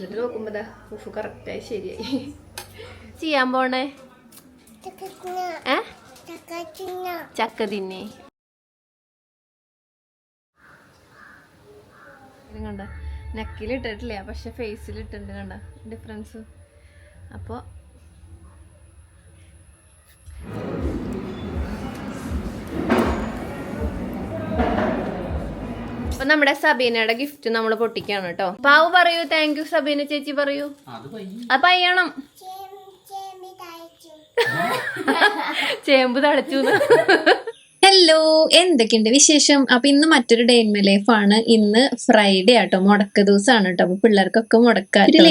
എന്നിട്ട് നോക്കുമ്പോ ഉഫ് കറക്റ്റായി ശരിയായി. ചെയ്യാൻ പോണേ? ചക്ക തിന്നേ. കണ്ട? നെക്കിൽ ഇട്ടിട്ടില്ല? പക്ഷെ ഫേസിൽ ഇട്ടിട്ടുണ്ട് കണ്ട? ഡിഫറൻസ് അപ്പോൾ അപ്പൊ നമ്മുടെ സബീനയുടെ ഗിഫ്റ്റ് നമ്മൾ പൊട്ടിക്കാണ് കേട്ടോ. പാവ് പറയൂ താങ്ക് യു സബീന ചേച്ചി പറയൂ. അത് പയ്യണം. ചേമ്പ് തളച്ചു ഹലോ എന്തൊക്കെയുണ്ട് വിശേഷം? അപ്പൊ ഇന്ന് മറ്റൊരു ഡേ ഇൻ മൈ ലൈഫ് ആണ്. ഇന്ന് ഫ്രൈഡേ ആട്ടോ. മുടക്ക ദിവസമാണ് കേട്ടോ അപ്പൊ പിള്ളേർക്കൊക്കെ മുടക്കാട്ടോ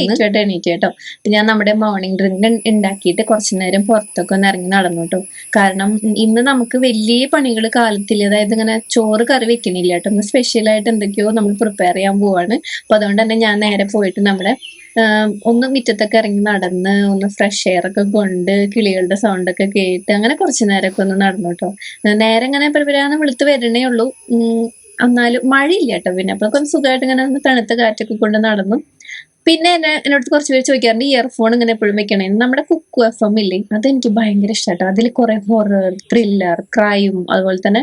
എണീറ്റ് കേട്ടോ. അപ്പൊ ഞാൻ നമ്മുടെ മോർണിംഗ് ഡ്രിങ്ക് ഉണ്ടാക്കിയിട്ട് കുറച്ചു നേരം പുറത്തൊക്കെ ഒന്ന് ഇറങ്ങി നടന്നു കേട്ടോ കാരണം ഇന്ന് നമുക്ക് വലിയ പണികൾ കാലത്തിൽ അതായത് ഇങ്ങനെ ചോറ് കറി വെക്കണില്ല കേട്ടോ ഒന്ന് സ്പെഷ്യലായിട്ട് എന്തൊക്കെയോ നമ്മൾ പ്രിപ്പയർ ചെയ്യാൻ പോവാണ്. അപ്പൊ അതുകൊണ്ട് തന്നെ ഞാൻ നേരെ പോയിട്ട് നമ്മുടെ ഒന്ന് മുറ്റത്തൊക്കെ ഇറങ്ങി നടന്ന് ഒന്ന് ഫ്രഷ് എയർ ഒക്കെ കൊണ്ട് കിളികളുടെ സൗണ്ട് ഒക്കെ കേട്ട് അങ്ങനെ കുറച്ചു നേരമൊക്കെ ഒന്ന് നടന്നു കേട്ടോ നേരെ ഇങ്ങനെ പരിപരാന്ന് വെളുത്ത് വരണേ ഉള്ളൂ. എന്നാലും മഴയില്ല കേട്ടോ പിന്നെ. അപ്പൊ സുഖമായിട്ട് ഇങ്ങനെ തണുത്ത കാറ്റൊക്കെ കൊണ്ട് നടന്നു. പിന്നെ എന്നെ എന്നോട് കുറച്ച് പേര് ചോദിക്കാറുണ്ട് ഇയർഫോൺ ഇങ്ങനെ എപ്പോഴും വെക്കണേ? നമ്മുടെ കുക്കു എഫ് എം ഇല്ലേ? അതെനിക്ക് ഭയങ്കര ഇഷ്ടമാട്ടോ അതിൽ കുറെ ഹൊറർ ത്രില്ലർ ക്രൈം അതുപോലെ തന്നെ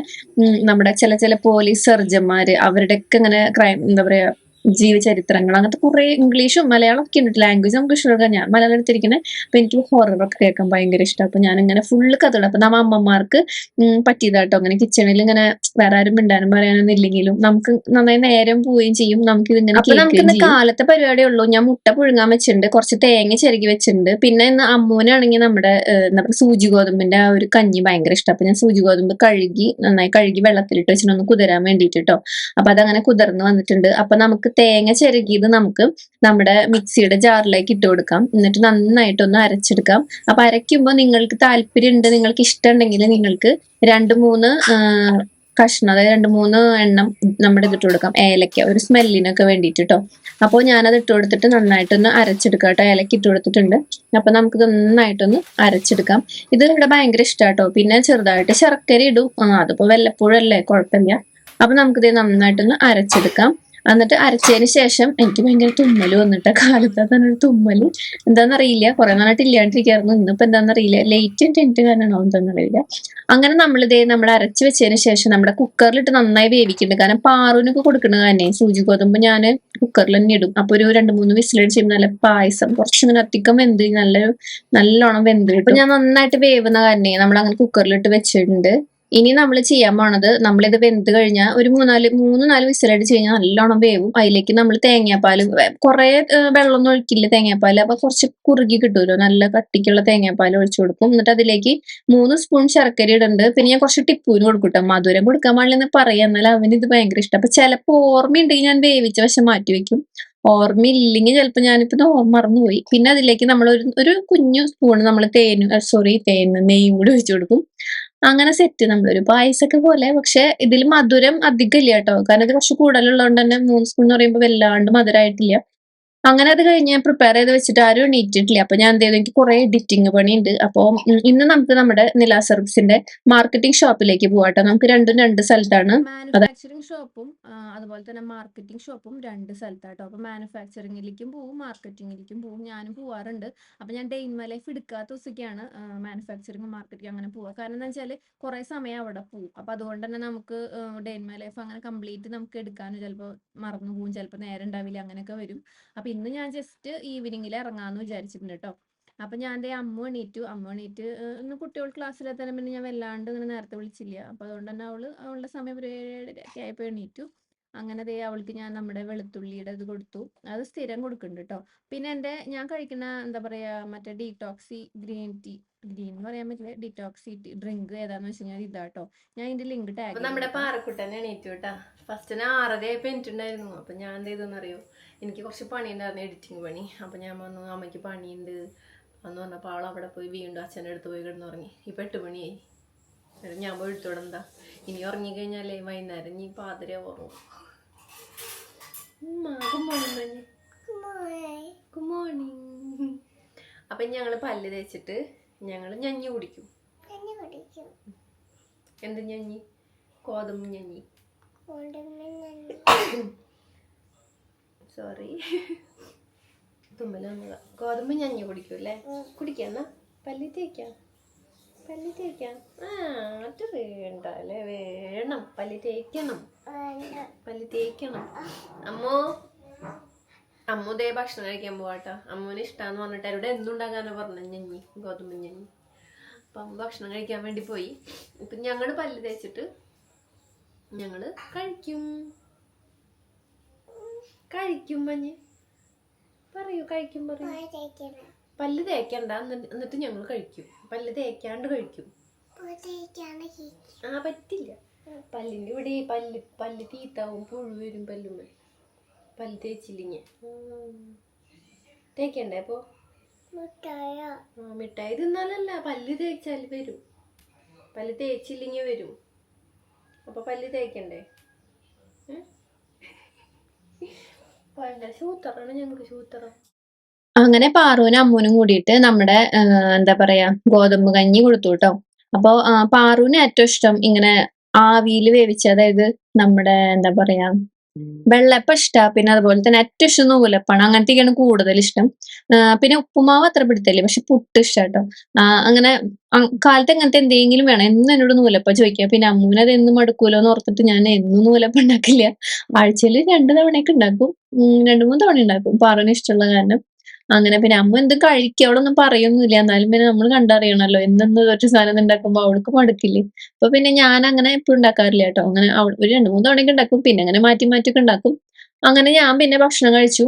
നമ്മുടെ ചില ചില പോലീസ് സർജന്മാര് അവരുടെയൊക്കെ ഇങ്ങനെ ക്രൈം എന്താ പറയാ ജീവചരിത്രങ്ങൾ അങ്ങനത്തെ കുറെ ഇംഗ്ലീഷും മലയാളം ഒക്കെ ഉണ്ട്. ലാംഗ്വേജ് നമുക്ക് ഇഷ്ടമുള്ള ഞാൻ മലയാളം എടുത്തിരിക്കുന്നത് അപ്പൊ എനിക്ക് ഹൊററൊക്കെ കേൾക്കാൻ ഭയങ്കര ഇഷ്ടം. അപ്പൊ ഞാൻ ഇങ്ങനെ ഫുള്ള് കഥകൾ അപ്പൊ നമ്മ അമ്മമാർക്ക് പറ്റിയതാട്ടോ അങ്ങനെ കിച്ചണിൽ ഇങ്ങനെ വേറെ ആരും മിണ്ടാനും പറയാനൊന്നും ഇല്ലെങ്കിലും നമുക്ക് നന്നായി നേരം പോവുകയും ചെയ്യും. നമുക്ക് ഇതിങ്ങനെ അപ്പൊ നമുക്ക് ഇന്ന് കാലത്തെ പരിപാടിയേ ഉള്ളൂ. ഞാൻ മുട്ട പുഴുങ്ങാൻ വെച്ചിട്ടുണ്ട്. കുറച്ച് തേങ്ങ ചെരുകി വെച്ചിട്ടുണ്ട്. പിന്നെ ഇന്ന് അമ്മൂനാണെങ്കിൽ നമ്മുടെ എന്താ പറയുക സൂചി ഗോതമ്പിന്റെ ആ ഒരു കഞ്ഞി ഭയങ്കര ഇഷ്ടം. അപ്പൊ ഞാൻ സൂചി ഗോതമ്പ് കഴുകി നന്നായി കഴുകി വെള്ളത്തിലിട്ട് വെച്ചിട്ട് ഒന്ന് കുതിരാൻ വേണ്ടിയിട്ട് കേട്ടോ അപ്പൊ അതങ്ങനെ കുതിർന്ന് വന്നിട്ടുണ്ട്. അപ്പൊ നമുക്ക് തേങ്ങ ചിരകിയത് നമുക്ക് നമ്മുടെ മിക്സിയുടെ ജാറിലേക്ക് ഇട്ട് കൊടുക്കാം. എന്നിട്ട് നന്നായിട്ടൊന്ന് അരച്ചെടുക്കാം. അപ്പൊ അരയ്ക്കുമ്പോൾ നിങ്ങൾക്ക് താല്പര്യം ഉണ്ട് നിങ്ങൾക്ക് ഇഷ്ടമുണ്ടെങ്കിൽ നിങ്ങൾക്ക് രണ്ട് മൂന്ന് കഷ്ണം അതായത് രണ്ട് മൂന്ന് എണ്ണം നമ്മുടെ ഇതിട്ട് കൊടുക്കാം. ഏലക്ക ഒരു സ്മെല്ലിനൊക്കെ വേണ്ടിയിട്ട് കേട്ടോ അപ്പോൾ ഞാനത് ഇട്ട് കൊടുത്തിട്ട് നന്നായിട്ടൊന്ന് അരച്ചെടുക്കാം കേട്ടോ ഏലക്ക ഇട്ട് കൊടുത്തിട്ടുണ്ട്. അപ്പൊ നമുക്ക് നന്നായിട്ടൊന്ന് അരച്ചെടുക്കാം. ഇത് ഇവിടെ ഭയങ്കര ഇഷ്ടാട്ടോ പിന്നെ ചെറുതായിട്ട് ശർക്കര ഇടും. ആ അതിപ്പോ വല്ലപ്പോഴല്ലേ കുഴപ്പമില്ല. അപ്പൊ നമുക്കിത് നന്നായിട്ടൊന്ന് അരച്ചെടുക്കാം. എന്നിട്ട് അരച്ചതിന് ശേഷം എനിക്ക് ഭയങ്കര തുമ്മൽ വന്നിട്ട്. കാലത്ത് തന്നെ ഒരു തുമ്മൽ എന്താണെന്നറിയില്ല കുറെ നാളായിട്ട് ഇല്ലാണ്ടിരിക്കായിരുന്നു. ഇന്നിപ്പോ എന്താണെന്നറിയില്ല ലേറ്റ് ടെന്റ് കാരണമാണോ എന്താണെന്നറിയില്ല അങ്ങനെ നമ്മളിതേ നമ്മൾ അരച്ച് വെച്ചതിന് ശേഷം നമ്മുടെ കുക്കറിലിട്ട് നന്നായി വേവിക്കുന്നുണ്ട് കാരണം പാറുവിനൊക്കെ കൊടുക്കുന്നത് തന്നെ സൂചി ഗോതമ്പ് ഞാൻ കുക്കറിൽ തന്നെ ഇടും. അപ്പോൾ ഒരു രണ്ട് മൂന്ന് വിസിലടിച്ച് നല്ല പായസം കുറച്ചിങ്ങനെ അധികം വെന്ത് നല്ല നല്ലോണം വെന്ത് കിട്ടും. ഞാൻ നന്നായിട്ട് വേവുന്ന കാരണേ നമ്മൾ അങ്ങനെ കുക്കറിലിട്ട് വെച്ചിട്ടുണ്ട്. ഇനി നമ്മൾ ചെയ്യാൻ പോണത് നമ്മളിത് വെന്ത് കഴിഞ്ഞാൽ ഒരു മൂന്നാൽ മൂന്ന് നാല് വിസിലടിച്ച് കഴിഞ്ഞാൽ നല്ലോണം വേവും. അതിലേക്ക് നമ്മൾ തേങ്ങാപ്പാൽ കുറെ വെള്ളമൊന്നും ഒഴിക്കില്ല തേങ്ങാപ്പാൽ അപ്പൊ കുറച്ച് കുറുകി കിട്ടുമല്ലോ നല്ല കട്ടിക്കുള്ള തേങ്ങാപ്പാൽ ഒഴിച്ചു കൊടുക്കും. എന്നിട്ട് അതിലേക്ക് മൂന്ന് സ്പൂൺ ശർക്കര ഇടുന്നുണ്ട് പിന്നെ ഞാൻ കുറച്ച് ടിപ്പൂന് കൊടുക്കട്ടോ. മധുരം കൊടുക്കാൻ പാടില്ലെന്ന് പറയാം. എന്നാൽ അവന് ഇത് ഭയങ്കര ഇഷ്ടം. അപ്പൊ ചിലപ്പോൾ ഓർമ്മയുണ്ടെങ്കിൽ ഞാൻ വേവിച്ച വശം മാറ്റി വെക്കും. ഓർമ്മയില്ലെങ്കിൽ ചിലപ്പോൾ ഞാനിപ്പോ ഇത് ഓർമ്മ മറന്നുപോയി. പിന്നെ അതിലേക്ക് നമ്മൾ ഒരു ഒരു കുഞ്ഞു സ്പൂൺ നമ്മൾ തേനും സോറി തേന് നെയ്യും കൂടി ഒഴിച്ചു കൊടുക്കും. അങ്ങനെ സെറ്റ് നമ്മളൊരു പായസമൊക്കെ പോലെ. പക്ഷെ ഇതിൽ മധുരം അധികം ഇല്ല കേട്ടോ. കാരണം ഇത് കുറച്ച് കൂടുതലുള്ളതുകൊണ്ട് തന്നെ മൂന്ന് സ്പൂൺ എന്ന് പറയുമ്പോൾ വല്ലാണ്ട് മധുരമായിട്ടില്ല അങ്ങനെ അത് കഴിഞ്ഞ് ഞാൻ പ്രിപ്പയർ ചെയ്ത് വെച്ചിട്ട് ആരും എണീറ്റിട്ടില്ല അപ്പൊ ഞാൻ എന്ത് ചെയ്തു എനിക്ക് കുറെ എഡിറ്റിംഗ് പണിയുണ്ട്. അപ്പോൾ ഇന്ന് നമുക്ക് നമ്മുടെ നില സർവീസിന്റെ മാർക്കറ്റിംഗ് ഷോപ്പിലേക്ക് പോവാട്ടോ നമുക്ക് രണ്ടും രണ്ട് സ്ഥലത്താണ്. മാനുഫാക്ചറിംഗ് ഷോപ്പും അതുപോലെ തന്നെ മാർക്കറ്റിംഗ് ഷോപ്പും രണ്ട് സ്ഥലത്താട്ടോ അപ്പൊ മാനുഫാക്ചറിംഗിലേക്കും പോവും മാർക്കറ്റിംഗിലേക്കും പോവും. ഞാനും പോവാറുണ്ട്. അപ്പൊ ഞാൻ ഡേ ഇൻ മൈ ലൈഫ് എടുക്കാത്ത ദിവസമൊക്കെയാണ് മാനുഫാക്ചറിംഗ് മാർക്കറ്റിംഗ് അങ്ങനെ പോവുക കാരണം എന്താ വെച്ചാൽ കുറെ സമയം അവിടെ പോവും. അപ്പൊ അതുകൊണ്ട് തന്നെ നമുക്ക് ഡേ ഇൻ മൈ ലൈഫ് അങ്ങനെ കംപ്ലീറ്റ് നമുക്ക് എടുക്കാനും ചിലപ്പോൾ മറന്നു പോവും. ചിലപ്പോൾ നേരം ഉണ്ടാവില്ല അങ്ങനെയൊക്കെ വരും. അപ്പൊ ഇന്ന് ഞാൻ ജസ്റ്റ് ഈവനിങ്ങിൽ ഇറങ്ങാന്ന് വിചാരിച്ചിട്ടുണ്ട് കേട്ടോ അപ്പൊ ഞാൻ എന്റെ അമ്മ എണീറ്റു. അമ്മ എണീറ്റ് ഇന്ന് കുട്ടികൾ ക്ലാസ്സിലെത്താൻ പിന്നെ ഞാൻ വല്ലാണ്ട് ഇങ്ങനെ നേരത്തെ വിളിച്ചില്ല. അപ്പൊ അതുകൊണ്ട് തന്നെ അവൾ അവളുടെ സമയം ഒരു ഏഴരയൊക്കെ ആയപ്പോ എണീറ്റു. അങ്ങനെ ദേ അവൾക്ക് ഞാൻ നമ്മുടെ വെളുത്തുള്ളിയുടെ ഇത് കൊടുത്തു. അത് സ്ഥിരം കൊടുക്കുന്നുണ്ട് കേട്ടോ പിന്നെ എന്റെ ഞാൻ കഴിക്കുന്ന എന്താ പറയാ മറ്റേ ഡീടോക്സി ഗ്രീൻ ടീ ഗ്രീൻ എന്ന് പറയാൻ പറ്റില്ല ഡിറ്റോക്സി ഡ്രിങ്ക് ഏതാന്ന് വെച്ച് കഴിഞ്ഞാൽ ഇതാ കേട്ടോ ഞാൻ ഇതിന്റെ ലിങ്ക് ടാഗ് നമ്മുടെ പാറക്കുട്ടനെ എണീറ്റു കേട്ടാ ഫസ്റ്റ് ആറര ആയപ്പോ എണീറ്റുണ്ടായിരുന്നു. അപ്പൊ ഞാൻ എന്ത് ചെയ്തെന്ന് അറിയോ? എനിക്ക് കുറച്ച് പണി ഉണ്ടായിരുന്നു എഡിറ്റിംഗ് പണി. അപ്പോൾ ഞാൻ വന്നു അമ്മയ്ക്ക് പണിയുണ്ട്. എന്ന് പറഞ്ഞപ്പോൾ അവൾ അവിടെ പോയി വീണ്ടും അച്ഛന്റെ അടുത്ത് പോയി കിടന്നുറങ്ങി. ഇപ്പോൾ എട്ട് മണിയായി. എന്നിട്ട് ഞാൻ പോയി എടുത്തോടെ എന്താ? ഇനി ഉറങ്ങിക്കഴിഞ്ഞാലേ വൈകുന്നേരം ഇനി പാതിരെ ഉറങ്ങും. ഗുഡ് മോർണിംഗ് ഗുഡ് മോർണിംഗ് അപ്പം ഞങ്ങൾ പല്ല് തേച്ചിട്ട് ഞങ്ങൾ ഞഞ്ഞി കുടിക്കും. എന്ത് ഞഞ്ഞി? കോതമ്പ് ഞഞ്ഞി. സോറി തുമ്മൽ വന്നതാ ഗോതമ്പ് ഞഞ്ഞ കുടിക്കും അല്ലേ? കുടിക്കാന്ന പല്ലി തേക്കാം. പല്ലി തേക്കാം. ആ അത് വേണ്ട അല്ലേ? വേണം. പല്ലി തേക്കണം. പല്ലി തേക്കണം. അമ്മോ. അമ്മു ദേ ഭക്ഷണം കഴിക്കാൻ പോവാട്ടോ. അമ്മുവിന് ഇഷ്ടാന്ന് പറഞ്ഞിട്ട് അവരുടെ എന്തുണ്ടാക്കാനാ പറഞ്ഞു? ഞഞ്ഞി. ഗോതമ്പ് ഞഞ്ഞി. അപ്പൊ അമ്മ ഭക്ഷണം കഴിക്കാൻ വേണ്ടി പോയി. ഇപ്പൊ ഞങ്ങൾ പല്ല് തേച്ചിട്ട് ഞങ്ങൾ കഴിക്കും. കഴിക്കും മഞ്ഞ് പറയൂ കഴിക്കും പറയൂ. പല്ല് തേക്കണ്ട. എന്നിട്ട് ഞങ്ങൾ കഴിക്കും. പല്ല് തേക്കാണ്ട് കഴിക്കും. ആ പറ്റില്ല. പല്ലിന്റെ ഇവിടെ പല്ല് പല്ല് തീത്താവും പുഴു വരും പല്ലുമ്മ. പല്ല് തേച്ചില്ലെങ്കിൽ തേക്കണ്ടേ ഇപ്പോ ആ മിഠായി തിന്നാലല്ല. പല്ല് തേച്ചാൽ വരും. പല്ല് തേച്ചില്ലെങ്കിൽ വരും. അപ്പൊ പല്ല് തേക്കണ്ടേ? ഏ? അങ്ങനെ പാറുവിനും അമ്മൂനും കൂടിയിട്ട് നമ്മുടെ എന്താ പറയാ ഗോതമ്പ് കഞ്ഞി കൊടുത്തു കേട്ടോ അപ്പൊ പാറുവിന് ഏറ്റവും ഇഷ്ടം ഇങ്ങനെ ആവിയിൽ വേവിച്ച അതായത് നമ്മുടെ എന്താ പറയാ വെള്ളപ്പം ഇഷ്ട പിന്നെ അതുപോലെ തന്നെ ഏറ്റവും ഇഷ്ടം നൂലപ്പാണ് അങ്ങനത്തെയൊക്കെയാണ് കൂടുതൽ ഇഷ്ടം. പിന്നെ ഉപ്പുമാവ് അത്ര പിടുത്തല്ലേ പക്ഷെ പുട്ട് ഇഷ്ടാട്ടോ. അങ്ങനെ കാലത്ത് അങ്ങനത്തെ എന്തെങ്കിലും വേണം. എന്നും എന്നോട് നൂലപ്പം ചോദിക്കുക. പിന്നെ അമ്മൂന് അത് എന്നും മടുക്കൂലോ എന്ന് ഓർത്തിട്ട് ഞാൻ എന്നും നൂലപ്പം ഉണ്ടാക്കില്ല. ആഴ്ചയിൽ രണ്ടു തവണയൊക്കെ ഉണ്ടാക്കും. രണ്ടു മൂന്ന് തവണ ഉണ്ടാക്കും. പാറിന് ഇഷ്ടമുള്ള കാരണം. അങ്ങനെ പിന്നെ അമ്മ എന്ത് കഴിക്കുക അവളൊന്നും പറയൊന്നുമില്ല എന്നാലും പിന്നെ നമ്മൾ കണ്ടറിയണല്ലോ എന്തെന്ന് ഒരു സാധനം ഉണ്ടാക്കുമ്പോ അവൾക്ക് മടുക്കില്ലേ? അപ്പൊ പിന്നെ ഞാൻ അങ്ങനെ എപ്പോഴും ഉണ്ടാക്കാറില്ല കേട്ടോ. അങ്ങനെ ഒരു രണ്ട് മൂന്ന് തവണയൊക്കെ ഉണ്ടാക്കും പിന്നെ അങ്ങനെ മാറ്റി മാറ്റി ഉണ്ടാക്കും. അങ്ങനെ ഞാൻ പിന്നെ ഭക്ഷണം കഴിച്ചു.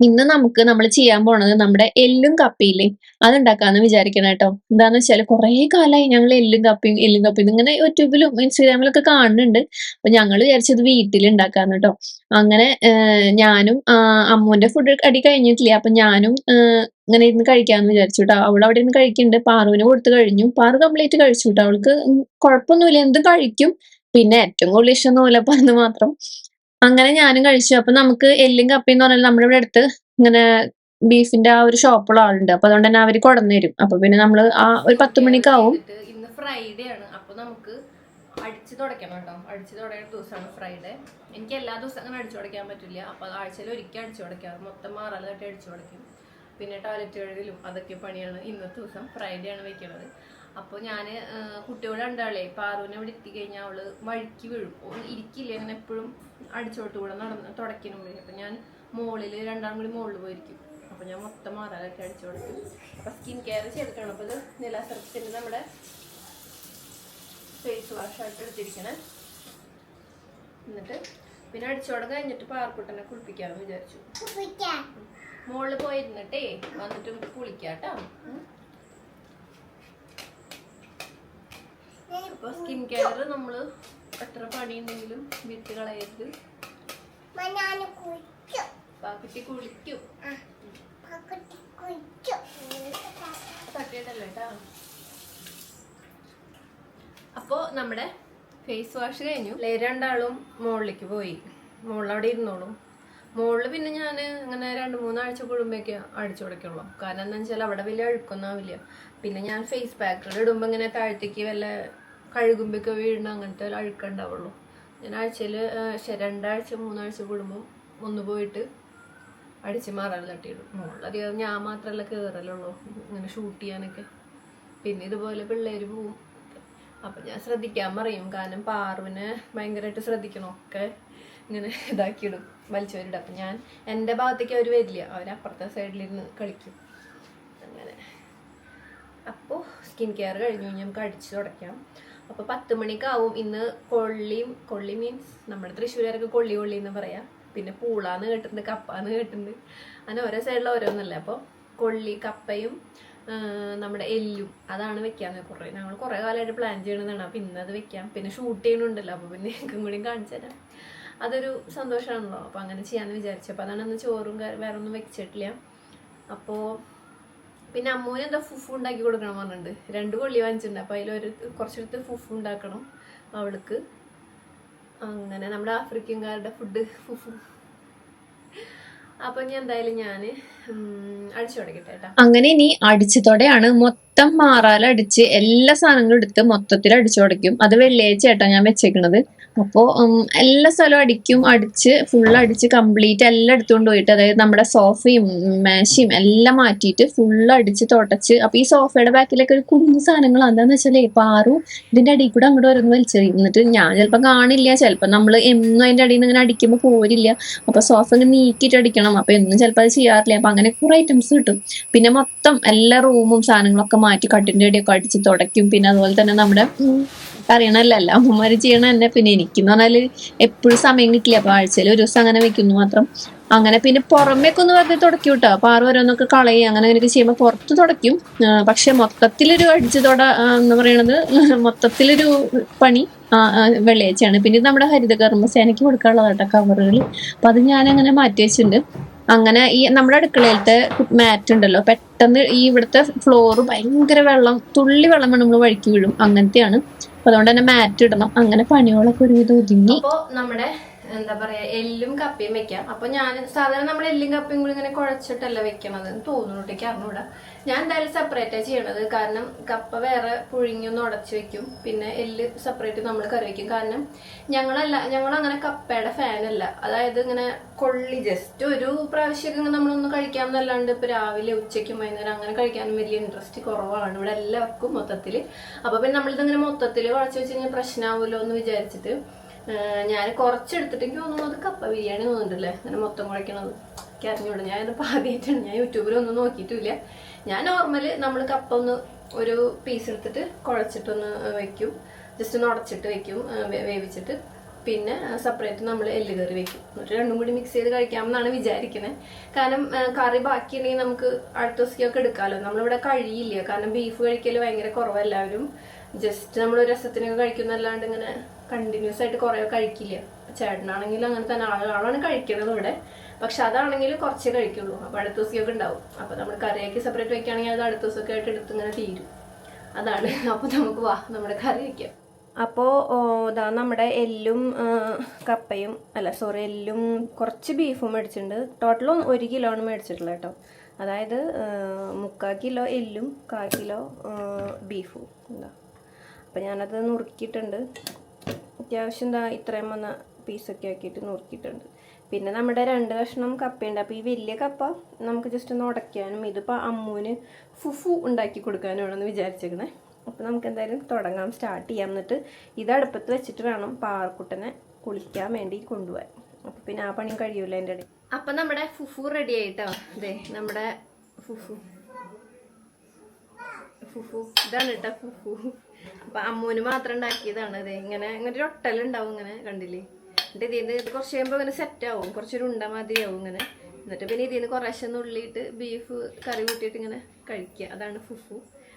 ഇന്ന് നമുക്ക് നമ്മൾ ചെയ്യാൻ പോണത് നമ്മുടെ എല്ലും കപ്പിയില്ലേ? അത് ഉണ്ടാക്കാന്ന് വിചാരിക്കണം കേട്ടോ. എന്താന്ന് വെച്ചാൽ കുറെ കാലമായി ഞങ്ങൾ എല്ലും കപ്പിയും എല്ലും കപ്പിയും ഇങ്ങനെ യൂട്യൂബിലും ഇൻസ്റ്റാഗ്രാമിലൊക്കെ കാണുന്നുണ്ട്. അപ്പൊ ഞങ്ങൾ വിചാരിച്ചത് വീട്ടിൽ ഉണ്ടാക്കാന്ന് കേട്ടോ. അങ്ങനെ ഞാനും അമ്മുവിന്റെ ഫുഡ് അടി കഴിഞ്ഞിട്ടില്ല? അപ്പൊ ഞാനും ഇങ്ങനെ ഇരുന്ന് കഴിക്കാന്ന് വിചാരിച്ചു കേട്ടോ. അവൾ അവിടെ ഇരുന്ന് കഴിക്കുന്നുണ്ട്. പാറുവിന് കൊടുത്തു കഴിഞ്ഞു. പാറു കംപ്ലീറ്റ് കഴിച്ചു കേട്ടോ. അവൾക്ക് കുഴപ്പമൊന്നുമില്ല എന്ത് കഴിക്കും. പിന്നെ ഏറ്റവും കൂടുതൽ ഇഷ്ടം നൂലപ്പാന്ന് മാത്രം. അങ്ങനെ ഞാനും കഴിച്ചു. അപ്പൊ നമുക്ക് എല്ലും കപ്പയും എന്ന് പറഞ്ഞാൽ നമ്മുടെ ഇവിടെ അടുത്ത് ഇങ്ങനെ ബീഫിന്റെ ആ ഒരു ഷോപ്പുള്ള ആളുണ്ട്. അപ്പൊ അതുകൊണ്ട് തന്നെ അവർ കൊടന്ന് തരും. അപ്പൊ പിന്നെ നമ്മൾ ആ ഒരു പത്ത് മണിക്കാവും ഇന്ന് ഫ്രൈഡേ ആണ്. അപ്പൊ നമുക്ക് അടിച്ചു തുടയ്ക്കണം കേട്ടോ. അടിച്ചു തുടങ്ങിയ ദിവസമാണ് ഫ്രൈഡേ എനിക്ക് എല്ലാ ദിവസവും അങ്ങനെ അടിച്ചു തുടയ്ക്കാൻ പറ്റില്ല. അപ്പൊ ആഴ്ചയിൽ ഒരിക്കൽ അടിച്ചു തുടക്കാം മൊത്തം മാറാലായിട്ട് അടിച്ചു തുടയ്ക്കും. പിന്നെ ടോയ്ലറ്റ് കഴുകലും അതൊക്കെ പണിയാണ് ഇന്നത്തെ ദിവസം. ഫ്രൈഡേ ആണ് വെക്കുന്നത് അപ്പോൾ ഞാൻ കുട്ടിയോട് രണ്ടാളെ പാറുവിനെ ഇവിടെ എത്തി കഴിഞ്ഞാൽ അവൾ വഴുക്കി വീഴും. ഇരിക്കില്ല അങ്ങനെ എപ്പോഴും അടിച്ചോട്ട് കൂടെ നടന്ന് തുടയ്ക്കണുമ്പഴേ അപ്പം ഞാൻ മുകളിൽ രണ്ടാം കൂടി മുകളിൽ പോയിരിക്കും. അപ്പോൾ ഞാൻ മൊത്തം മാറാലൊക്കെ അടിച്ചു കൊടുക്കും. അപ്പം സ്കിൻ കെയർ ചെയ്തിട്ടാണ് അപ്പോൾ ഇത് നിലാസർത്തിന്റെ നമ്മുടെ ഫേസ് വാഷ് ആയിട്ട് എടുത്തിരിക്കണേ. എന്നിട്ട് പിന്നെ അടിച്ചോടെ കഴിഞ്ഞിട്ട് പാർക്കുട്ടനെ കുളിപ്പിക്കാമെന്ന് വിചാരിച്ചു. മുകളിൽ പോയിരുന്നിട്ടേ വന്നിട്ട് കുളിക്കാട്ടോ. അപ്പൊ സ്കിൻ കെയർ നമ്മൾ എത്ര പണിയുണ്ടെങ്കിലും വിട്ട് കളയരുത്. പാക്കുട്ടി കുളിക്കും. തട്ടിയിട്ടല്ലേ കേട്ടോ നമ്മുടെ ഫേസ് വാഷ് കഴിഞ്ഞു. രണ്ടാളും മുകളിലേക്ക് പോയി. മുകളിലവിടെ ഇരുന്നോളും. മുകളിൽ പിന്നെ ഞാൻ അങ്ങനെ രണ്ട് മൂന്നാഴ്ച കൂടുമ്പോഴേക്ക് അടിച്ചു കൊടുക്കുള്ളൂ കാരണം എന്താണെന്ന് വെച്ചാൽ അവിടെ വലിയ അഴുക്കൊന്നും ആവില്ല. പിന്നെ ഞാൻ ഫേസ് പാക്കുകൾ ഇടുമ്പോൾ ഇങ്ങനെ താഴത്തേക്ക് വല്ല കഴുകുമ്പോഴൊക്കെ വീഴുന്ന അങ്ങനത്തെ ഒരു അഴുക്കുണ്ടാവുള്ളൂ ഞാൻ ആഴ്ചയിൽ രണ്ടാഴ്ച മൂന്നാഴ്ച കൂടുമ്പോൾ ഒന്ന് പോയിട്ട് അടിച്ച് മാറാൻ തട്ടിയിടും. മുകളിലധികം ഞാൻ മാത്രമല്ല കയറലുള്ളൂ ഇങ്ങനെ ഷൂട്ട് ചെയ്യാനൊക്കെ. പിന്നെ ഇതുപോലെ പിള്ളേർ പോവും. അപ്പം ഞാൻ ശ്രദ്ധിക്കാൻ പറയും. കാരണം പാറുവിനെ ഭയങ്കരമായിട്ട് ശ്രദ്ധിക്കണം. ഒക്കെ ഇങ്ങനെ ഇതാക്കിയിടും വലിച്ചവരിടും അപ്പം ഞാൻ എന്റെ ഭാഗത്തേക്ക് അവർ വരില്ല. അവരപ്പുറത്തെ സൈഡിലിരുന്ന് കളിക്കും. അങ്ങനെ. അപ്പോൾ സ്കിൻ കെയർ കഴിഞ്ഞു നമുക്ക് അടിച്ച് തുടയ്ക്കാം. അപ്പോൾ പത്ത് മണിക്കാവും ഇന്ന് കൊള്ളി കൊള്ളി മീൻസ് നമ്മുടെ തൃശ്ശൂരുകാരൊക്കെ കൊള്ളി കൊള്ളി എന്ന് പറയാ. പിന്നെ പൂളാന്ന് കേട്ടിട്ടുണ്ട് കപ്പാന്ന് കേട്ടിട്ടുണ്ട്. അങ്ങനെ ഓരോ സൈഡിൽ ഓരോന്നല്ലേ? അപ്പോൾ കൊള്ളി കപ്പയും നമ്മുടെ എല്ലും അതാണ് വെക്കാന്ന് കുറേ ഞങ്ങൾ കുറേ കാലമായിട്ട് പ്ലാൻ ചെയ്യണതാണ്. അപ്പോൾ ഇന്നത് വെക്കാം. പിന്നെ ഷൂട്ട് ചെയ്യണുണ്ടല്ലോ അപ്പോൾ പിന്നെ എനിക്കും കൂടി കാണിച്ചു തരാം. അതൊരു സന്തോഷമാണല്ലോ അപ്പോൾ അങ്ങനെ ചെയ്യാന്ന് വിചാരിച്ചു. അപ്പോൾ അതാണ് അന്ന് ചോറും വേറെ ഒന്നും വെച്ചിട്ടില്ല. അപ്പോൾ പിന്നെ അമ്മൂന് എന്താ ഫുഫു ഉണ്ടാക്കി കൊടുക്കണം പറഞ്ഞിട്ടുണ്ട്. രണ്ട് കൊള്ളി വാങ്ങിച്ചിട്ടുണ്ട്. അപ്പോൾ അതിലൊരു കുറച്ചെടുത്ത് ഫുഫു ഉണ്ടാക്കണം അവൾക്ക്. അങ്ങനെ നമ്മുടെ ആഫ്രിക്കൻകാരുടെ ഫുഡ് ഫുഫു. അപ്പൊ ഞാൻ എന്തായാലും ഞാൻ അടിച്ചു തുടങ്ങിട്ടെ അങ്ങനെ ഇനി അടിച്ചതോടെയാണ് മൊത്തം മാറാലടിച്ച് എല്ലാ സാധനങ്ങളും എടുത്ത് മൊത്തത്തിൽ അടിച്ചു തുടയ്ക്കും. അത് വെള്ളിയാഴ്ച ഏട്ടാ ഞാൻ വെച്ചേക്കണത്. അപ്പോൾ എല്ലാ സ്ഥലവും അടിക്കും അടിച്ച് ഫുൾ അടിച്ച് കംപ്ലീറ്റ് എല്ലാം എടുത്തുകൊണ്ട് പോയിട്ട് അതായത് നമ്മുടെ സോഫയും മേശയും എല്ലാം മാറ്റിയിട്ട് ഫുൾ അടിച്ച് തുടച്ച് അപ്പൊ ഈ സോഫയുടെ ബാക്കിലൊക്കെ ഒരു കുഞ്ഞു സാധനങ്ങൾ എന്താന്ന് വെച്ചാൽ പാറു ഇതിന്റെ അടിയിൽ കൂടെ അങ്ങോട്ട് വരുന്ന വലിച്ചെറിയും. എന്നിട്ട് ഞാൻ ചിലപ്പോൾ കാണില്ല ചിലപ്പോൾ നമ്മൾ എന്നും അതിന്റെ അടിയിൽ നിന്ന് ഇങ്ങനെ അടിക്കുമ്പോൾ പോരില്ല. അപ്പൊ സോഫ ഇങ്ങനെ നീക്കിയിട്ട് അടിക്കണം. അപ്പൊ എന്നും ചിലപ്പോൾ അത് ചെയ്യാറില്ല. അപ്പൊ അങ്ങനെ കുറെ ഐറ്റംസ് കിട്ടും. പിന്നെ മൊത്തം എല്ലാ റൂമും സാധനങ്ങളൊക്കെ മാറ്റി കട്ടിന്റെ അടിയൊക്കെ അടിച്ച് തുടയ്ക്കും. പിന്നെ അതുപോലെ തന്നെ നമ്മുടെ ഉം, അറിയണല്ലോ അല്ല അമ്മമാര് ചെയ്യണ തന്നെ പിന്നെ എനിക്കെന്ന് പറഞ്ഞാൽ എപ്പോഴും സമയം കിട്ടില്ല. അപ്പൊ ആഴ്ചയിൽ ഒരു ദിവസം അങ്ങനെ വെക്കുന്നു മാത്രം. അങ്ങനെ പിന്നെ പുറമേക്ക് ഒന്ന് വെറുതെ തുടക്കി വിട്ടോ അപ്പൊ ആറ് ഓരോന്നൊക്കെ കളയും അങ്ങനെ അങ്ങനെയൊക്കെ ചെയ്യുമ്പോൾ പുറത്ത് തുടക്കും പക്ഷെ മൊത്തത്തിലൊരു അടിച്ചു തുട എന്ന് പറയണത് മൊത്തത്തിലൊരു പണി വെള്ളിയാഴ്ചയാണ്. പിന്നെ നമ്മുടെ ഹരിത കർമ്മസേനയ്ക്ക് കൊടുക്കാനുള്ളതാട്ടോ കവറുകൾ അപ്പൊ അത് ഞാൻ അങ്ങനെ മാറ്റി വെച്ചിട്ടുണ്ട്. അങ്ങനെ ഈ നമ്മുടെ അടുക്കളയിലത്തെ മാറ്റ് ഉണ്ടല്ലോ പെട്ടെന്ന് ഈ ഇവിടുത്തെ ഫ്ലോറ് ഭയങ്കര വെള്ളം തുള്ളി വെള്ളം വേണം നമ്മൾ വഴിക്ക് വീഴും. അങ്ങനത്തെയാണ്. അപ്പൊ അതുകൊണ്ട് തന്നെ മാറ്റ് ഇടണം. അങ്ങനെ പണികളൊക്കെ ഒരുവിധം ഒതുങ്ങി. അപ്പോ നമ്മുടെ എന്താ പറയാ എല്ലും കപ്പയും വെക്കാം. അപ്പൊ ഞാൻ സാധാരണ നമ്മൾ എല്ലും കപ്പയും കൂടി ഇങ്ങനെ കുഴച്ചിട്ടല്ല വെക്കണത് എന്ന് തോന്നുന്നു കേട്ടോ അറിഞ്ഞൂടാ. ഞാൻ എന്തായാലും സെപ്പറേറ്റ് ചെയ്യണത്. കാരണം കപ്പ വേറെ പുഴുങ്ങി ഒന്ന് ഉടച്ചു വെക്കും. പിന്നെ എല്ല് സെപ്പറേറ്റ് നമ്മൾ കറി വെക്കും. കാരണം ഞങ്ങളല്ല ഞങ്ങൾ അങ്ങനെ കപ്പയുടെ ഫാനല്ല അതായത് ഇങ്ങനെ കൊള്ളി ജസ്റ്റ് ഒരു പ്രാവശ്യമൊക്കെ ഇങ്ങനെ നമ്മളൊന്ന് കഴിക്കാമെന്നല്ലാണ്ട് ഇപ്പൊ രാവിലെ ഉച്ചയ്ക്കും വൈകുന്നേരം അങ്ങനെ കഴിക്കാനും വലിയ ഇൻട്രസ്റ്റ് കുറവാണ് ഇവിടെ എല്ലാവർക്കും മൊത്തത്തിൽ അപ്പൊ പിന്നെ നമ്മളിതിങ്ങനെ മൊത്തത്തിൽ കുഴച്ച് വെച്ച് കഴിഞ്ഞാൽ പ്രശ്നമാവുമല്ലോ എന്ന് വിചാരിച്ചിട്ട് ഞാൻ കുറച്ചെടുത്തിട്ട് എനിക്ക് തോന്നുന്നു അത് കപ്പ ബിരിയാണി തോന്നുന്നുണ്ടല്ലേ അങ്ങനെ മൊത്തം കുഴക്കണത്. എനിക്ക് അറിഞ്ഞൂടാ ഞാൻ ഇത് ആദ്യമായിട്ടാണ് ഞാൻ യൂട്യൂബിലൊന്നും നോക്കിയിട്ടില്ല. ഞാൻ നോർമൽ നമ്മൾ കപ്പ ഒന്ന് ഒരു പീസ് എടുത്തിട്ട് കുഴച്ചിട്ടൊന്ന് വെക്കും. ജസ്റ്റ് ഒന്ന് ഉടച്ചിട്ട് വെക്കും വേവിച്ചിട്ട്. പിന്നെ സെപ്പറേറ്റ് നമ്മൾ എല്ല് കറി വെക്കും. എന്നിട്ട് രണ്ടും കൂടി മിക്സ് ചെയ്ത് കഴിക്കാമെന്നാണ് വിചാരിക്കുന്നത് കാരണം കറി ബാക്കിയുണ്ടെങ്കിൽ നമുക്ക് അടുത്ത ദിവസത്തേക്കൊക്കെ എടുക്കാമല്ലോ നമ്മളിവിടെ കഴിയില്ല. കാരണം ബീഫ് കഴിക്കൽ ഭയങ്കര കുറവ് എല്ലാവരും. ജസ്റ്റ് നമ്മൾ രസത്തിനൊക്കെ കഴിക്കുന്നല്ലാണ്ട് ഇങ്ങനെ കണ്ടിന്യൂസ് ആയിട്ട് കുറേ കഴിക്കില്ല. ചേട്ടനാണെങ്കിലും അങ്ങനെ തന്നെ ആളാണ് കഴിക്കുന്നത് ഇവിടെ. പക്ഷെ അതാണെങ്കിൽ കുറച്ചേ കഴിക്കുള്ളൂ. അപ്പോൾ അടുത്ത ദിവസമൊക്കെ ഉണ്ടാവും. അപ്പോൾ നമ്മൾ കറിയാക്കി സെപ്പറേറ്റ് വെക്കുകയാണെങ്കിൽ അത് അടുത്ത ദിവസമൊക്കെ ആയിട്ട് എടുത്ത് ഇങ്ങനെ തീരും. അതാണ്. അപ്പൊ നമുക്ക് വാ നമ്മുടെ കറി വയ്ക്കാം അപ്പോൾ ഇതാ നമ്മുടെ എല്ലും കപ്പയും അല്ല സോറി എല്ലും കുറച്ച് ബീഫും മേടിച്ചിട്ടുണ്ട്. ടോട്ടൽ ഒരു കിലോ ആണ് മേടിച്ചിട്ടുള്ളത് കേട്ടോ. അതായത് മുക്കാൽ കിലോ എല്ലും കാൽ കിലോ ബീഫും. എന്താ അപ്പം ഞാനത് നുറുക്കിയിട്ടുണ്ട്. അത്യാവശ്യം എന്താ ഇത്രയും വന്ന പീസൊക്കെ ആക്കിയിട്ട് നുറുക്കിയിട്ടുണ്ട്. പിന്നെ നമ്മുടെ രണ്ട് കഷ്ണം കപ്പയുണ്ട്. അപ്പോൾ ഈ വലിയ കപ്പ നമുക്ക് ജസ്റ്റ് ഒന്ന് ഉടയ്ക്കാനും ഇതിപ്പോൾ അമ്മൂന് ഫുഫു ഉണ്ടാക്കി കൊടുക്കാനുമാണെന്ന് വിചാരിച്ചേക്കണേ. അപ്പോൾ നമുക്ക് എന്തായാലും തുടങ്ങാം സ്റ്റാർട്ട് ചെയ്യാം. എന്നിട്ട് ഇത് അടുപ്പത്ത് വെച്ചിട്ട് വേണം പാറക്കുട്ടനെ കുളിക്കാൻ വേണ്ടി കൊണ്ടുപോകാൻ. അപ്പോൾ പിന്നെ ആ പണിയും കഴിയൂല എന്റെ ഇടയിൽ? അപ്പം നമ്മുടെ ഫുഫു റെഡി ആയിട്ടോ? അതെ നമ്മുടെ ഫുഫു. ഫുഫു. ഇതാണ് കേട്ടോ ഫുഫു. അപ്പം അമ്മൂന് മാത്രം ഉണ്ടാക്കിയതാണ്. അതെ ഇങ്ങനെ ഇങ്ങനെ ഒരു ഒട്ടലുണ്ടാവും ഇങ്ങനെ കണ്ടില്ലേ? എന്നിട്ട് ഇതിൽ നിന്ന് കുറച്ച് കഴിയുമ്പോൾ ഇങ്ങനെ സെറ്റ് ആവും. കുറച്ചൊരു ഉണ്ട മാതിരി ആവും ഇങ്ങനെ. എന്നിട്ട് പിന്നെ ഇതിൽ നിന്ന് കുറേശ്ശെ നുള്ളിയിട്ട് ബീഫ് കറി കൂട്ടിയിട്ട് ഇങ്ങനെ കഴിക്കുക. അതാണ് ഫുഫു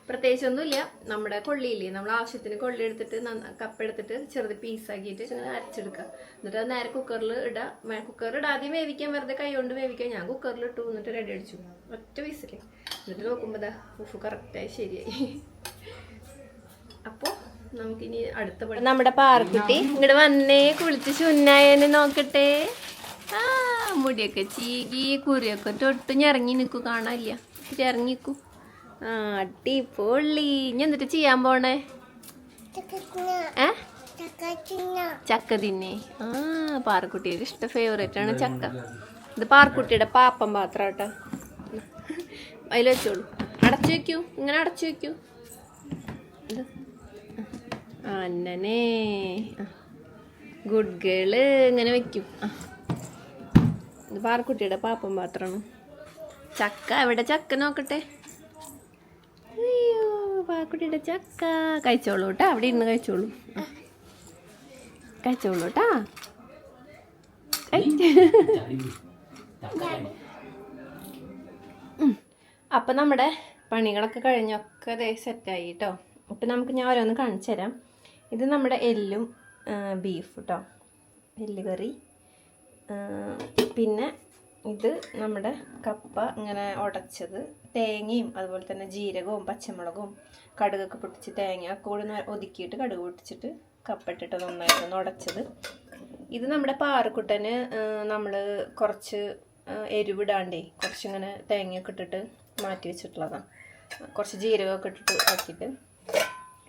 പ്രത്യേകിച്ചൊന്നുമില്ല. നമ്മുടെ കൊള്ളിയില്ലേ? നമ്മൾ ആവശ്യത്തിന് കൊള്ളി എടുത്തിട്ട് കപ്പെടുത്തിട്ട് ചെറുത് പീസാക്കിയിട്ട് ഇങ്ങനെ അരച്ചെടുക്കുക. എന്നിട്ട് അത് നേരെ കുക്കറിൽ ഇടാം. കുക്കറിൽ ഇടാം. ആദ്യം വേവിക്കാൻ വെറുതെ കൈ കൊണ്ട് വേവിക്കാൻ ഞാൻ കുക്കറിൽ ഇട്ടു. എന്നിട്ട് റെഡി അടിച്ചു. ഒറ്റ പീസല്ലേ എന്നിട്ട് നോക്കുമ്പോൾ ഫുഫു കറക്റ്റായി ശരിയായി. അപ്പോ നമുക്കിനി അടുത്ത പണി നമ്മുടെ പാറക്കുട്ടി ഇങ്ങട് വന്നേ കുളിച്ച് ശുന്നായനെ നോക്കട്ടെ. ആ മുടിയൊക്കെ ചീകി കുറിയൊക്കെ തൊട്ട് ഇറങ്ങി നിൽക്കൂ കാണാനില്ല. ഇത്തിരി ഇറങ്ങിക്കൂ. ആ അടിപൊളി. ഇനി എന്നിട്ട് ചെയ്യാൻ പോണേ? ഏ? ചക്ക തിന്നെ. ആ പാറക്കുട്ടിയുടെ ഇഷ്ട ഫേവറേറ്റ് ആണ് ചക്ക. ഇത് പാറക്കുട്ടിയുടെ പാപ്പം പാത്രം കേട്ടോ. അതിൽ വെച്ചോളൂ. അടച്ചു വെക്കൂ ഇങ്ങനെ അടച്ചു വെക്കൂ. ഇത്. അന്നനെ. ഗുഡ് ഗേൾ ഇങ്ങനെ വെക്കും. ഇത് പാറക്കുട്ടിയുടെ പാപ്പം പാത്രമാണ് ചക്ക എവിടെ ചക്ക നോക്കട്ടെ? അയ്യോ പാറക്കുട്ടിയുടെ ചക്ക. കഴിച്ചോളൂ കേട്ടോ അവിടെ ഇരുന്ന് കഴിച്ചോളൂ. കഴിച്ചോളൂ കേട്ടാ. അപ്പം നമ്മുടെ പണികളൊക്കെ കഴിഞ്ഞൊക്കെ സെറ്റായി കേട്ടോ. അപ്പം നമുക്ക് ഞാൻ ഓരോന്ന് കാണിച്ചു തരാം. ഇത് നമ്മുടെ എല്ലും ബീഫ് കേട്ടോ എല്ല് കറി. പിന്നെ ഇത് നമ്മുടെ കപ്പ ഇങ്ങനെ ഉടച്ചത് തേങ്ങയും അതുപോലെ തന്നെ ജീരകവും പച്ചമുളകും കടുകൊക്കെ പൊട്ടിച്ച് തേങ്ങ കൂടി ഒതുക്കിയിട്ട് കടുക് പൊട്ടിച്ചിട്ട് കപ്പ ഇട്ടിട്ട് നന്നായിട്ട് ഒന്ന് ഉടച്ചത് ഇത് നമ്മുടെ പാറക്കുട്ടന് നമ്മൾ കുറച്ച് എരിവിടാണ്ടേ കുറച്ചിങ്ങനെ തേങ്ങയൊക്കെ ഇട്ടിട്ട് മാറ്റി വെച്ചിട്ടുള്ളതാണ് കുറച്ച് ജീരകമൊക്കെ ഇട്ടിട്ട് ആക്കിയിട്ട്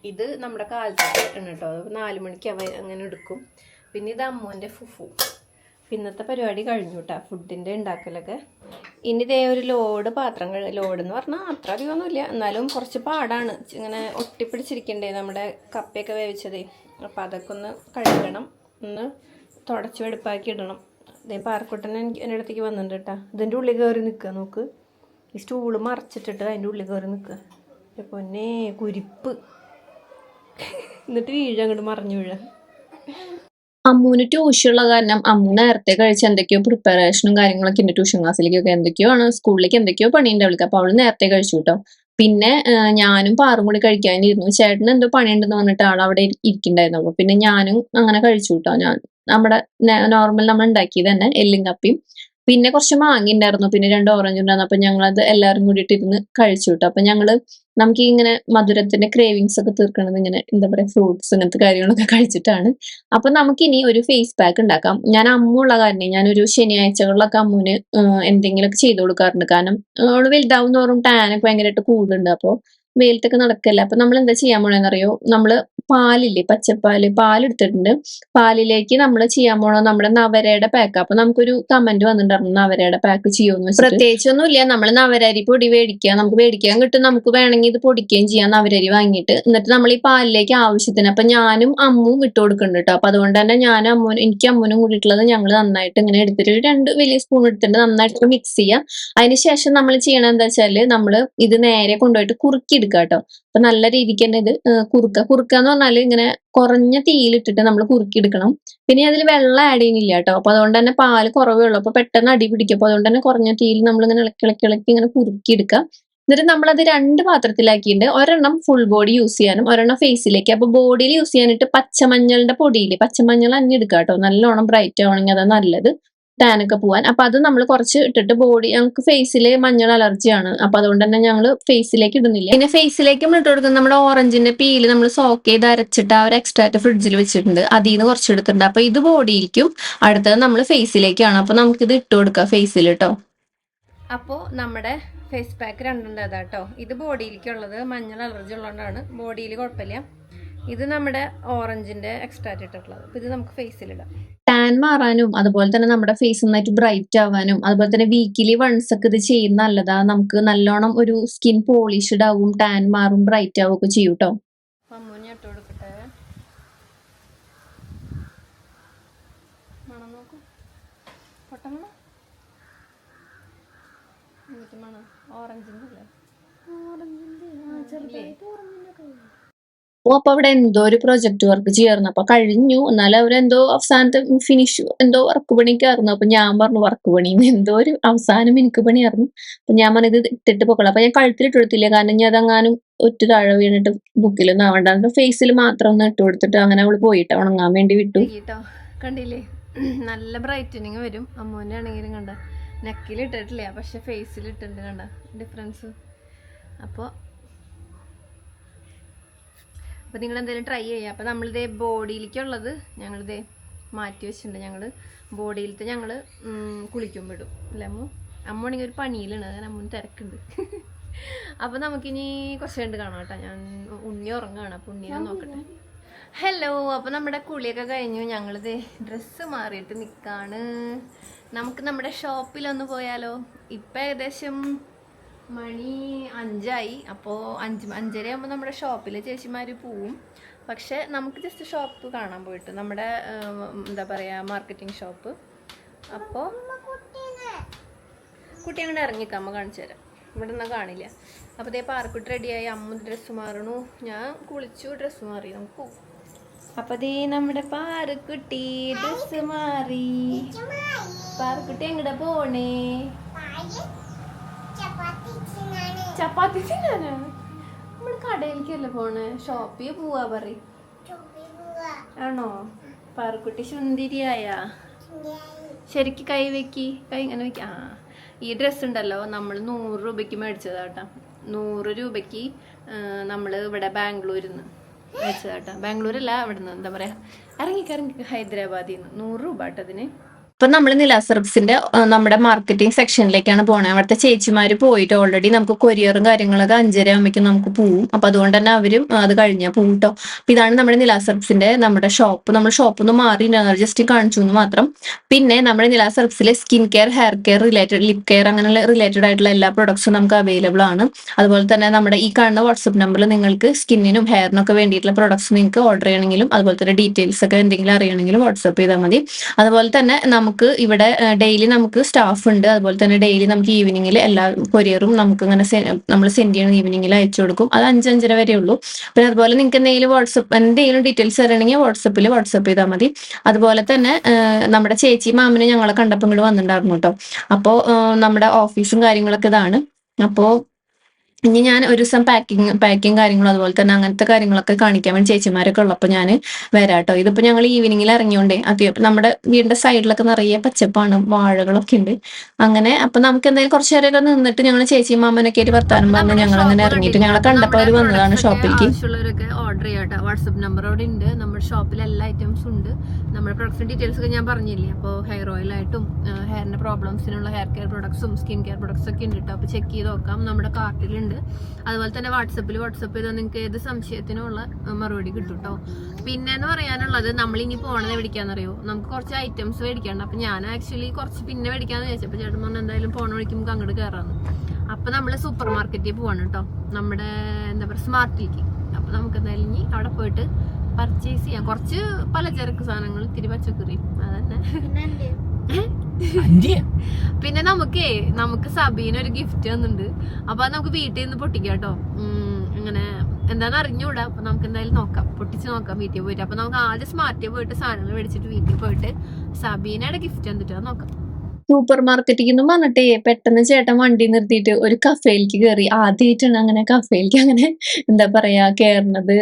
ഇത് നമ്മുടെ കാലത്താണ് കേട്ടോ. അത് നാല് മണിക്ക് അവ അങ്ങനെ എടുക്കും. പിന്നെ ഇത് അമ്മുവിന്റെ ഫുഫു. ഇന്നത്തെ പരിപാടി കഴിഞ്ഞു കേട്ടോ ഫുഡിന്റെ ഉണ്ടാക്കലൊക്കെ. ഇനി ഇതേ ഒരു ലോഡ് പാത്രം ലോഡ് എന്ന് പറഞ്ഞാൽ അത്ര അധികമൊന്നുമില്ല. എന്നാലും കുറച്ച് പാടാണ്. ഇങ്ങനെ ഒട്ടിപ്പിടിച്ചിരിക്കണ്ടേ നമ്മുടെ കപ്പയൊക്കെ വേവിച്ചതേ. അപ്പോൾ അതൊക്കെ ഒന്ന് കഴുകണം. ഒന്ന് തുടച്ച് വെടുപ്പാക്കി ഇടണം. ഇതേ പാറക്കുട്ടൻ എനിക്ക് എന്റെ അടുത്തേക്ക് വന്നിട്ടുണ്ട് കേട്ടോ. ഇതിന്റെ ഉള്ളിൽ കയറി നിൽക്കുക നോക്ക്. ഈ സ്റ്റൂൾ മറച്ചിട്ടിട്ട് അതിന്റെ ഉള്ളിൽ കയറി നിൽക്കുക പൊന്നേ കുരിപ്പ്. എന്നിട്ട് വീഴ അങ്ങോട്ട് മറിഞ്ഞു വീഴ. അമ്മൂന് ട്യൂഷൻ ഉള്ള കാരണം അമ്മു നേരത്തെ കഴിച്ച് എന്തൊക്കെയോ പ്രിപ്പറേഷനും കാര്യങ്ങളൊക്കെ ഉണ്ട്. ട്യൂഷൻ ക്ലാസ്സിലേക്കൊക്കെ എന്തൊക്കെയോ ആണ് സ്കൂളിലേക്ക് എന്തൊക്കെയോ പണിയുണ്ട് അവൾക്ക്. അപ്പൊ അവൾ നേരത്തെ കഴിച്ചു കേട്ടോ. പിന്നെ ഞാനും പാറും കൂടി കഴിക്കാനിരുന്നു. ചേട്ടൻ എന്തോ പണിയുണ്ടെന്ന് പറഞ്ഞിട്ട് ആൾ അവിടെ ഇരി- ഇരിക്കണ്ടായിരുന്നു. അപ്പൊ പിന്നെ ഞാനും അങ്ങനെ കഴിച്ചു കേട്ടോ. ഞാൻ നമ്മുടെ നോർമൽ നമ്മൾ ഉണ്ടാക്കിയത് തന്നെ എല്ലും കപ്പിയും പിന്നെ കുറച്ച് മാങ്ങ ഉണ്ടായിരുന്നു പിന്നെ രണ്ട് ഓറഞ്ച് ഉണ്ടായിരുന്നു. അപ്പൊ ഞങ്ങളത് എല്ലാവരും കൂടിയിട്ട് ഇരുന്ന് കഴിച്ചു കിട്ടും അപ്പൊ ഞങ്ങൾ നമുക്ക് ഇങ്ങനെ മധുരത്തിന്റെ ക്രേവിങ്സ് ഒക്കെ തീർക്കണത് ഇങ്ങനെ എന്താ പറയാ ഫ്രൂട്ട്സ് ഇങ്ങനത്തെ കാര്യങ്ങളൊക്കെ കഴിച്ചിട്ടാണ്. അപ്പൊ നമുക്ക് ഇനി ഒരു ഫേസ് പാക്ക് ഉണ്ടാക്കാം. ഞാൻ അമ്മുള്ള കാരണം ഞാനൊരു ശനിയാഴ്ചകളിലൊക്കെ അമ്മുവിന് എന്തെങ്കിലുമൊക്കെ ചെയ്തു കൊടുക്കാറുണ്ട്. കാരണം അവൾ വലുതാവും തോറും ടാനൊക്കെ ഭയങ്കരമായിട്ട് കൂടുന്നുണ്ട് അപ്പൊ വെയിലത്തൊക്കെ നടക്കല്ല? അപ്പൊ നമ്മൾ എന്താ ചെയ്യാൻ പോണെന്നറിയോ? നമ്മൾ പാലില്ലേ? പച്ചപ്പാൽ പാലെടുത്തിട്ടുണ്ട്. പാലിലേക്ക് നമ്മൾ ചെയ്യാൻ പോണോ നമ്മുടെ നവരയുടെ പാക്ക് അപ്പൊ നമുക്കൊരു കമന്റ് വന്നിട്ടുണ്ടായിരുന്നു. നവരയുടെ പാക്ക് ചെയ്യുമെന്ന് പ്രത്യേകിച്ചൊന്നും ഇല്ല നമ്മൾ നവരരി പൊടി മേടിക്കുക നമുക്ക് മേടിക്കാൻ കിട്ടും. നമുക്ക് വേണമെങ്കിൽ ഇത് പൊടിക്കുകയും ചെയ്യാം നവരരി വാങ്ങിയിട്ട്. എന്നിട്ട് നമ്മൾ ഈ പാലിലേക്ക് ആവശ്യത്തിന്. അപ്പൊ ഞാനും അമ്മും ഇട്ട് കൊടുക്കുന്നുണ്ട് കേട്ടോ. അപ്പൊ അതുകൊണ്ട് തന്നെ ഞാനും അമ്മൂനും എനിക്ക് അമ്മൂനും കൂടിയിട്ടുള്ളത് ഞങ്ങൾ നന്നായിട്ട് ഇങ്ങനെ എടുത്തിട്ട് ഒരു രണ്ട് വലിയ സ്പൂൺ എടുത്തിട്ട് നന്നായിട്ട് മിക്സ് ചെയ്യാം. അതിനുശേഷം നമ്മൾ ചെയ്യണത് വെച്ചാൽ നമ്മൾ ഇത് നേരെ കൊണ്ടുപോയിട്ട് കുറുക്കി എടുക്കുക കേട്ടോ അപ്പൊ നല്ല രീതിക്ക് തന്നെ ഇത് കുറുക്ക കുറുക്ക എന്ന് പറഞ്ഞാൽ ഇങ്ങനെ കുറഞ്ഞ തീയിലിട്ടിട്ട് നമ്മൾ കുറുക്കി എടുക്കണം പിന്നെ അതിൽ വെള്ളം ആഡ് ചെയ്യുന്നില്ല കേട്ടോ. അപ്പൊ അതുകൊണ്ട് തന്നെ പാൽ കുറവേ ഉള്ളൂ. അപ്പൊ പെട്ടെന്ന് അടി പിടിക്കും. അപ്പൊ അതുകൊണ്ട് തന്നെ കുറഞ്ഞ തീയിൽ നമ്മൾ ഇങ്ങനെ ഇളക്കി ഇളക്കി ഇളക്കി ഇങ്ങനെ കുറുക്കി എടുക്കുക എന്നിട്ട് നമ്മളത് രണ്ട് പാത്രത്തിലാക്കിയിട്ട് ഒരെണ്ണം ഫുൾ ബോഡി യൂസ് ചെയ്യാനും ഒരെണ്ണം ഫേസിലേക്ക് അപ്പൊ ബോഡിയിൽ യൂസ് ചെയ്യാനായിട്ട് പച്ചമഞ്ഞളുടെ പൊടിയിൽ പച്ചമഞ്ഞൾ അഞ്ഞി എടുക്കുക കേട്ടോ. നല്ലോണം ബ്രൈറ്റ് ആവണമെങ്കിൽ അതാ നല്ലത്. ടാനൊക്കെ പോവാൻ. അപ്പൊ അത് നമ്മൾ കുറച്ച് ഇട്ടിട്ട് ബോഡി ഞങ്ങൾക്ക് ഫേസിൽ മഞ്ഞൾ അലർജിയാണ് അപ്പൊ അതുകൊണ്ട് തന്നെ ഞങ്ങൾ ഫേസിലേക്ക് ഇടുന്നില്ല. പിന്നെ ഫേസിലേക്ക് നമ്മൾ ഇട്ട് കൊടുക്കുന്നത് നമ്മുടെ ഓറഞ്ചിന്റെ പീൽ നമ്മൾ സോക്ക് ചെയ്ത് അരച്ചിട്ട് ആ ഒരു എക്സ്ട്രാറ്റ് ഫ്രിഡ്ജിൽ വെച്ചിട്ടുണ്ട്. അതിൽ നിന്ന് കുറച്ച് എടുത്തിട്ടുണ്ട്. അപ്പൊ ഇത് ബോഡിയിലേക്കും അടുത്തത് നമ്മൾ ഫേസിലേക്കാണ് അപ്പൊ നമുക്കിത് ഇട്ട് കൊടുക്കാം ഫേസിൽ കേട്ടോ അപ്പോൾ നമ്മുടെ ഫേസ് പാക്ക് രണ്ടുണ്ട് അതാട്ടോ ഇത് ബോഡിയിലേക്കുള്ളത് മഞ്ഞൾ അലർജി ഉള്ളതുകൊണ്ടാണ് ബോഡിയിൽ കുഴപ്പമില്ല. ഇത് നമ്മുടെ ഓറഞ്ചിന്റെ എക്സ്ട്രാ ഇട്ടിട്ടുള്ളത് ഇത് നമുക്ക് ഫേസിലിടാം ടാൻ മാറാനും അതുപോലെ തന്നെ നമ്മുടെ ഫേസ് നന്നായിട്ട് ബ്രൈറ്റ് ആവാനും അതുപോലെ തന്നെ വീക്കിലി വൺസ് ഒക്കെ ഇത് ചെയ്യുന്ന നല്ലതാ. നമുക്ക് നല്ലോണം ഒരു സ്കിൻ പോളിഷ്ഡ് ആവും ടാൻ മാറും ബ്രൈറ്റ് ആവും ഒക്കെ ചെയ്യും കേട്ടോ ഓറഞ്ചിന്റെ മണം ഓ അപ്പൊ അവിടെ എന്തോ ഒരു പ്രൊജക്ട് വർക്ക് ചെയ്യായിരുന്നു അപ്പൊ കഴിഞ്ഞു. എന്നാലും അവരെന്തോ അവസാനത്തെ ഫിനിഷ് എന്തോ വർക്ക് പണിക്കായിരുന്നു അപ്പൊ ഞാൻ പറഞ്ഞു വർക്ക് പണി എന്തോ ഒരു അവസാനം എനിക്ക് പണിയായിരുന്നു അപ്പൊ ഞാൻ പറഞ്ഞത് ഇട്ടിട്ട് പോകണം അപ്പൊ ഞാൻ കഴുത്തിലിട്ട് കൊടുത്തില്ല? കാരണം ഞാൻ അതങ്ങാനും ഒറ്റ താഴെ വീണിട്ട് ബുക്കിലൊന്നും ആവണ്ട. ഫേസിൽ മാത്രം ഒന്ന് ഇട്ട് കൊടുത്തിട്ട് അങ്ങനെ അവൾ പോയിട്ട് ഉണങ്ങാൻ വേണ്ടി വിട്ടു. കണ്ടില്ലേ? നല്ല ബ്രൈറ്റനിങ് വരും. അമ്മൂനെ ആണെങ്കിലും കണ്ട? നെക്കിൽ ഇട്ടിട്ടില്ല? പക്ഷെ ഫേസിൽ ഇട്ടിട്ടുണ്ട് കണ്ട? ഡിഫറൻസ് അപ്പോൾ അപ്പോൾ നിങ്ങൾ എന്തായാലും ട്രൈ ചെയ്യുക അപ്പോൾ നമ്മളിതേ ബോഡിയിലേക്കുള്ളത് ഞങ്ങളിതേ മാറ്റി വെച്ചിട്ടുണ്ട്. ഞങ്ങൾ ബോഡിയിലത്തെ ഞങ്ങൾ കുളിക്കുമ്പോൾ ഇടും. അല്ലേ അമ്മു? അമ്മ ആണെങ്കിൽ ഒരു പണിയിലാണ്. അതായത് അമ്മൂന് തിരക്കുണ്ട്. അപ്പോൾ നമുക്കിനി കുറച്ച് കണ്ട് കാണാം കേട്ടോ. ഞാൻ ഉണ്ണി ഉറങ്ങുകയാണ്. അപ്പോൾ ഉണ്ണിനെ നോക്കട്ടെ. ഹലോ അപ്പോൾ നമ്മുടെ കുളിയൊക്കെ കഴിഞ്ഞു. ഞങ്ങളിത് ഡ്രസ്സ് മാറിയിട്ട് നിൽക്കാണ് നമുക്ക് നമ്മുടെ ഷോപ്പിലൊന്ന് പോയാലോ? ഇപ്പം ഏകദേശം മണി അഞ്ചായി. അപ്പോൾ അഞ്ച് അഞ്ചര ആകുമ്പോൾ നമ്മുടെ ഷോപ്പിൽ ചേച്ചിമാർ പോവും. പക്ഷെ നമുക്ക് ജസ്റ്റ് ഷോപ്പ് കാണാൻ പോയിട്ട് നമ്മുടെ എന്താ പറയുക മാർക്കറ്റിംഗ് ഷോപ്പ് അപ്പോൾ കുട്ടി അങ്ങോട്ട് ഇറങ്ങിക്കാം അമ്മ കാണിച്ചു തരാം. ഇവിടെ നിന്നാൽ കാണില്ല. അപ്പോൾ ഇതേ പാർക്കുട്ട് റെഡിയായി അമ്മ ഡ്രസ്സ് മാറണു. ഞാൻ കുളിച്ചു ഡ്രസ്സ് മാറി. നമുക്ക് പോവും. അപ്പോൾ ദേ നമ്മുടെ പാറക്കുട്ടി ഡ്രസ്സ് മാറി. പാറക്കുട്ടി എങ്ങടെ പോണേ? ചപ്പാത്തി തിന്നാനാ. നമ്മൾ കടയിലേക്കല്ല പോണേ? ഷോപ്പിൽ പോവാ പറ ആണോ? പാറക്കുട്ടി സുന്ദരിയായ. ശരിക്ക് കൈ വെക്കി. കൈ ഇങ്ങനെ വെക്കി. ആ ഈ ഡ്രസ്സ് ഉണ്ടല്ലോ നമ്മൾ നൂറ് രൂപയ്ക്ക് മേടിച്ചതാട്ടാ നൂറ് രൂപയ്ക്ക് നമ്മൾ ഇവിടെ ബാംഗ്ലൂരിൽ നിന്ന് മേടിച്ചതാട്ടാ ബാംഗ്ലൂരല്ല അവിടെ നിന്ന് എന്താ പറയുക ഇറങ്ങിക്ക് ഇറങ്ങി ഹൈദരാബാദിൽ നിന്ന് നൂറ് രൂപ കേട്ടോ അതിന് ഇപ്പൊ നമ്മൾ നിലാസർബ്സിന്റെ നമ്മുടെ മാർക്കറ്റിംഗ് സെക്ഷനിലേക്കാണ് പോണത് അവിടുത്തെ ചേച്ചിമാര് പോയിട്ട് ഓൾറെഡി നമുക്ക് കൊരിയറും കാര്യങ്ങളൊക്കെ അഞ്ചര ആകുമ്പോഴേക്കും നമുക്ക് പോവും. അപ്പൊ അതുകൊണ്ട് തന്നെ അവരും അത് കഴിഞ്ഞാൽ പോവും കേട്ടോ അപ്പൊ ഇതാണ് നമ്മുടെ നിലാസർബ്സിന്റെ നമ്മുടെ ഷോപ്പ് നമ്മൾ ഷോപ്പ് ഒന്ന് മാറി ജസ്റ്റ് കാണിച്ചു എന്ന് മാത്രം. പിന്നെ നമ്മുടെ നിലാസർബ്സിലെ skin care hair care related lip care അങ്ങനെയുള്ള റിലേറ്റഡ് ആയിട്ടുള്ള എല്ലാ പ്രൊഡക്ട്സും നമുക്ക് അവൈലബിൾ ആണ്. അതുപോലെ തന്നെ നമ്മുടെ ഈ കാണുന്ന വാട്സ്ആപ്പ് നമ്പറിൽ നിങ്ങൾക്ക് സ്കിന്നിനും ഹെയറിനൊക്കെ വേണ്ടിയിട്ടുള്ള പ്രൊഡക്ട്സ് നിങ്ങൾക്ക് ഓർഡർ ചെയ്യണമെങ്കിലും അതുപോലെ തന്നെ ഡീറ്റെയിൽസ് ഒക്കെ എന്തെങ്കിലും അറിയണമെങ്കിലും വാട്സ്ആപ്പ് ചെയ്താൽ മതി. അതുപോലെ തന്നെ നമുക്ക് ഇവിടെ ഡെയിലി നമുക്ക് സ്റ്റാഫ് ഉണ്ട്. അതുപോലെ തന്നെ ഡെയിലി നമുക്ക് ഈവനിങ്ങിൽ എല്ലാ കൊറിയറും നമുക്ക് ഇങ്ങനെ നമ്മൾ സെൻഡ് ചെയ്യണം ഈവനിങ്ങിൽ അയച്ചു കൊടുക്കും. അത് അഞ്ചഞ്ചര വരെ ഉള്ളൂ. പിന്നെ അതുപോലെ നിങ്ങൾക്ക് എന്തെങ്കിലും വാട്സപ്പ് എന്തെങ്കിലും ഡീറ്റെയിൽസ് അറിയണമെങ്കിൽ വാട്സപ്പിൽ വാട്സപ്പ് ചെയ്താൽ മതി. അതുപോലെ തന്നെ നമ്മുടെ ചേച്ചി മാമിനെ ഞങ്ങളെ കണ്ടപ്പോൾ ഇങ്ങോട്ട് വന്നിട്ടുണ്ടായിരുന്നു കേട്ടോ. അപ്പോൾ നമ്മുടെ ഓഫീസും കാര്യങ്ങളൊക്കെ ഇതാണ്. അപ്പോൾ ഇനി ഞാൻ ഒരു ദിവസം പാക്കിങ് പാക്കിങ് കാര്യങ്ങളും അതുപോലെ തന്നെ അങ്ങനത്തെ കാര്യങ്ങളൊക്കെ കാണിക്കാൻ വേണ്ടി ചേച്ചിമാരൊക്കെ ഉള്ളപ്പോൾ ഞാൻ വരാം കേട്ടോ ഇതിപ്പോൾ ഞങ്ങൾ ഈവനിങ്ങിൽ ഇറങ്ങിയോണ്ടേ അത്യം നമ്മുടെ വീടിന്റെ സൈഡിലൊക്കെ നിറയെ പച്ചപ്പാണ് വാഴകളൊക്കെ ഉണ്ട്. അങ്ങനെ അപ്പൊ നമുക്ക് എന്തായാലും കുറച്ചു നേരമൊക്കെ നിന്നിട്ട് ഞങ്ങൾ ചേച്ചി മാമനൊക്കെ ആയിട്ട് വർത്താനം പറഞ്ഞ് ഞങ്ങൾ അങ്ങനെ ഇറങ്ങിയിട്ട് ഞങ്ങളെ കണ്ടപ്പോൾ അവർ വന്നതാണ് ഷോപ്പിലേക്ക് ഓർഡർ ചെയ്യാട്ടോ. വാട്സപ്പ് നമ്പർ അവിടെ ഉണ്ട്. നമ്മുടെ ഷോപ്പിൽ എല്ലാ ഐറ്റംസും ഉണ്ട്. നമ്മുടെ പ്രൊഡക്ട്സിന്റെ ഡീറ്റെയിൽസ് ഒക്കെ ഞാൻ പറഞ്ഞില്ലേ? അപ്പോൾ ഹെയർ ഓയിൽ ആയിട്ടും ഹെയറിന്റെ പ്രോബ്ലംസിനുള്ള ഹെയർ കെയർ പ്രൊഡക്ട്സും സ്കിൻ കെയർ പ്രൊഡക്ട്സ് ഒക്കെ ഉണ്ട് കേട്ടോ അപ്പോൾ ചെക്ക് ചെയ്ത് നോക്കാം. നമ്മുടെ കാർട്ടിലുണ്ട് അതുപോലെ തന്നെ വാട്സപ്പിൽ വാട്സപ്പ് ചെയ്താൽ നിങ്ങൾക്ക് ഏത് സംശയത്തിനുള്ള മറുപടി കിട്ടും കേട്ടോ പിന്നെ എന്ന് പറയാനുള്ളത് നമ്മൾ ഇനി പോണത് മേടിക്കാന്നറിയോ നമുക്ക് കുറച്ച് ഐറ്റംസ് മേടിക്കാണ്ട് അപ്പൊ ഞാൻ ആക്ച്വലി കുറച്ച് പിന്നെ മേടിക്കാന്ന് വിചാരിച്ചപ്പോൾ ചേട്ടൻ പറഞ്ഞു എന്തായാലും പോണ വിളിക്കുമ്പോൾ അങ്ങോട്ട് കയറാന്ന് അപ്പൊ നമ്മൾ സൂപ്പർ മാർക്കറ്റിൽ പോവാണ് കേട്ടോ നമ്മുടെ എന്താ പറയുക സ്മാർട്ടിലേക്ക് അപ്പൊ നമുക്ക് എന്തായാലും ഇനി അവിടെ പോയിട്ട് പർച്ചേസ് ചെയ്യാം. കുറച്ച് പലചരക്ക് സാധനങ്ങൾ ഇത്തിരി പച്ചക്കറിയും അതന്നെ. പിന്നെ നമുക്കേ നമുക്ക് സബീന ഒരു ഗിഫ്റ്റ് തന്നിട്ടുണ്ട്. അപ്പൊ അത് നമുക്ക് വീട്ടിൽ നിന്ന് പൊട്ടിക്കാം കേട്ടോ. ഇങ്ങനെ എന്താന്ന് അറിഞ്ഞൂടാ അപ്പൊ നമുക്ക് എന്തായാലും നോക്കാം. പൊട്ടിച്ച് നോക്കാം വീട്ടിൽ പോയിട്ട്. അപ്പൊ നമുക്ക് ആദ്യം സ്മാർട്ടിൽ പോയിട്ട് സാധനങ്ങൾ മേടിച്ചിട്ട് വീട്ടിൽ പോയിട്ട് സബീനയുടെ ഗിഫ്റ്റ് എന്നിട്ട് നോക്കാം. സൂപ്പർ മാർക്കറ്റിൽ നിന്നും വന്നിട്ട് പെട്ടെന്ന് ചേട്ടൻ വണ്ടി നിർത്തിയിട്ട് ഒരു കഫേയിലേക്ക് കയറി ആദ്യമായിട്ടാണ് അങ്ങനെ കഫേയിലേക്ക് അങ്ങനെ എന്താ പറയാ കയറുന്നത്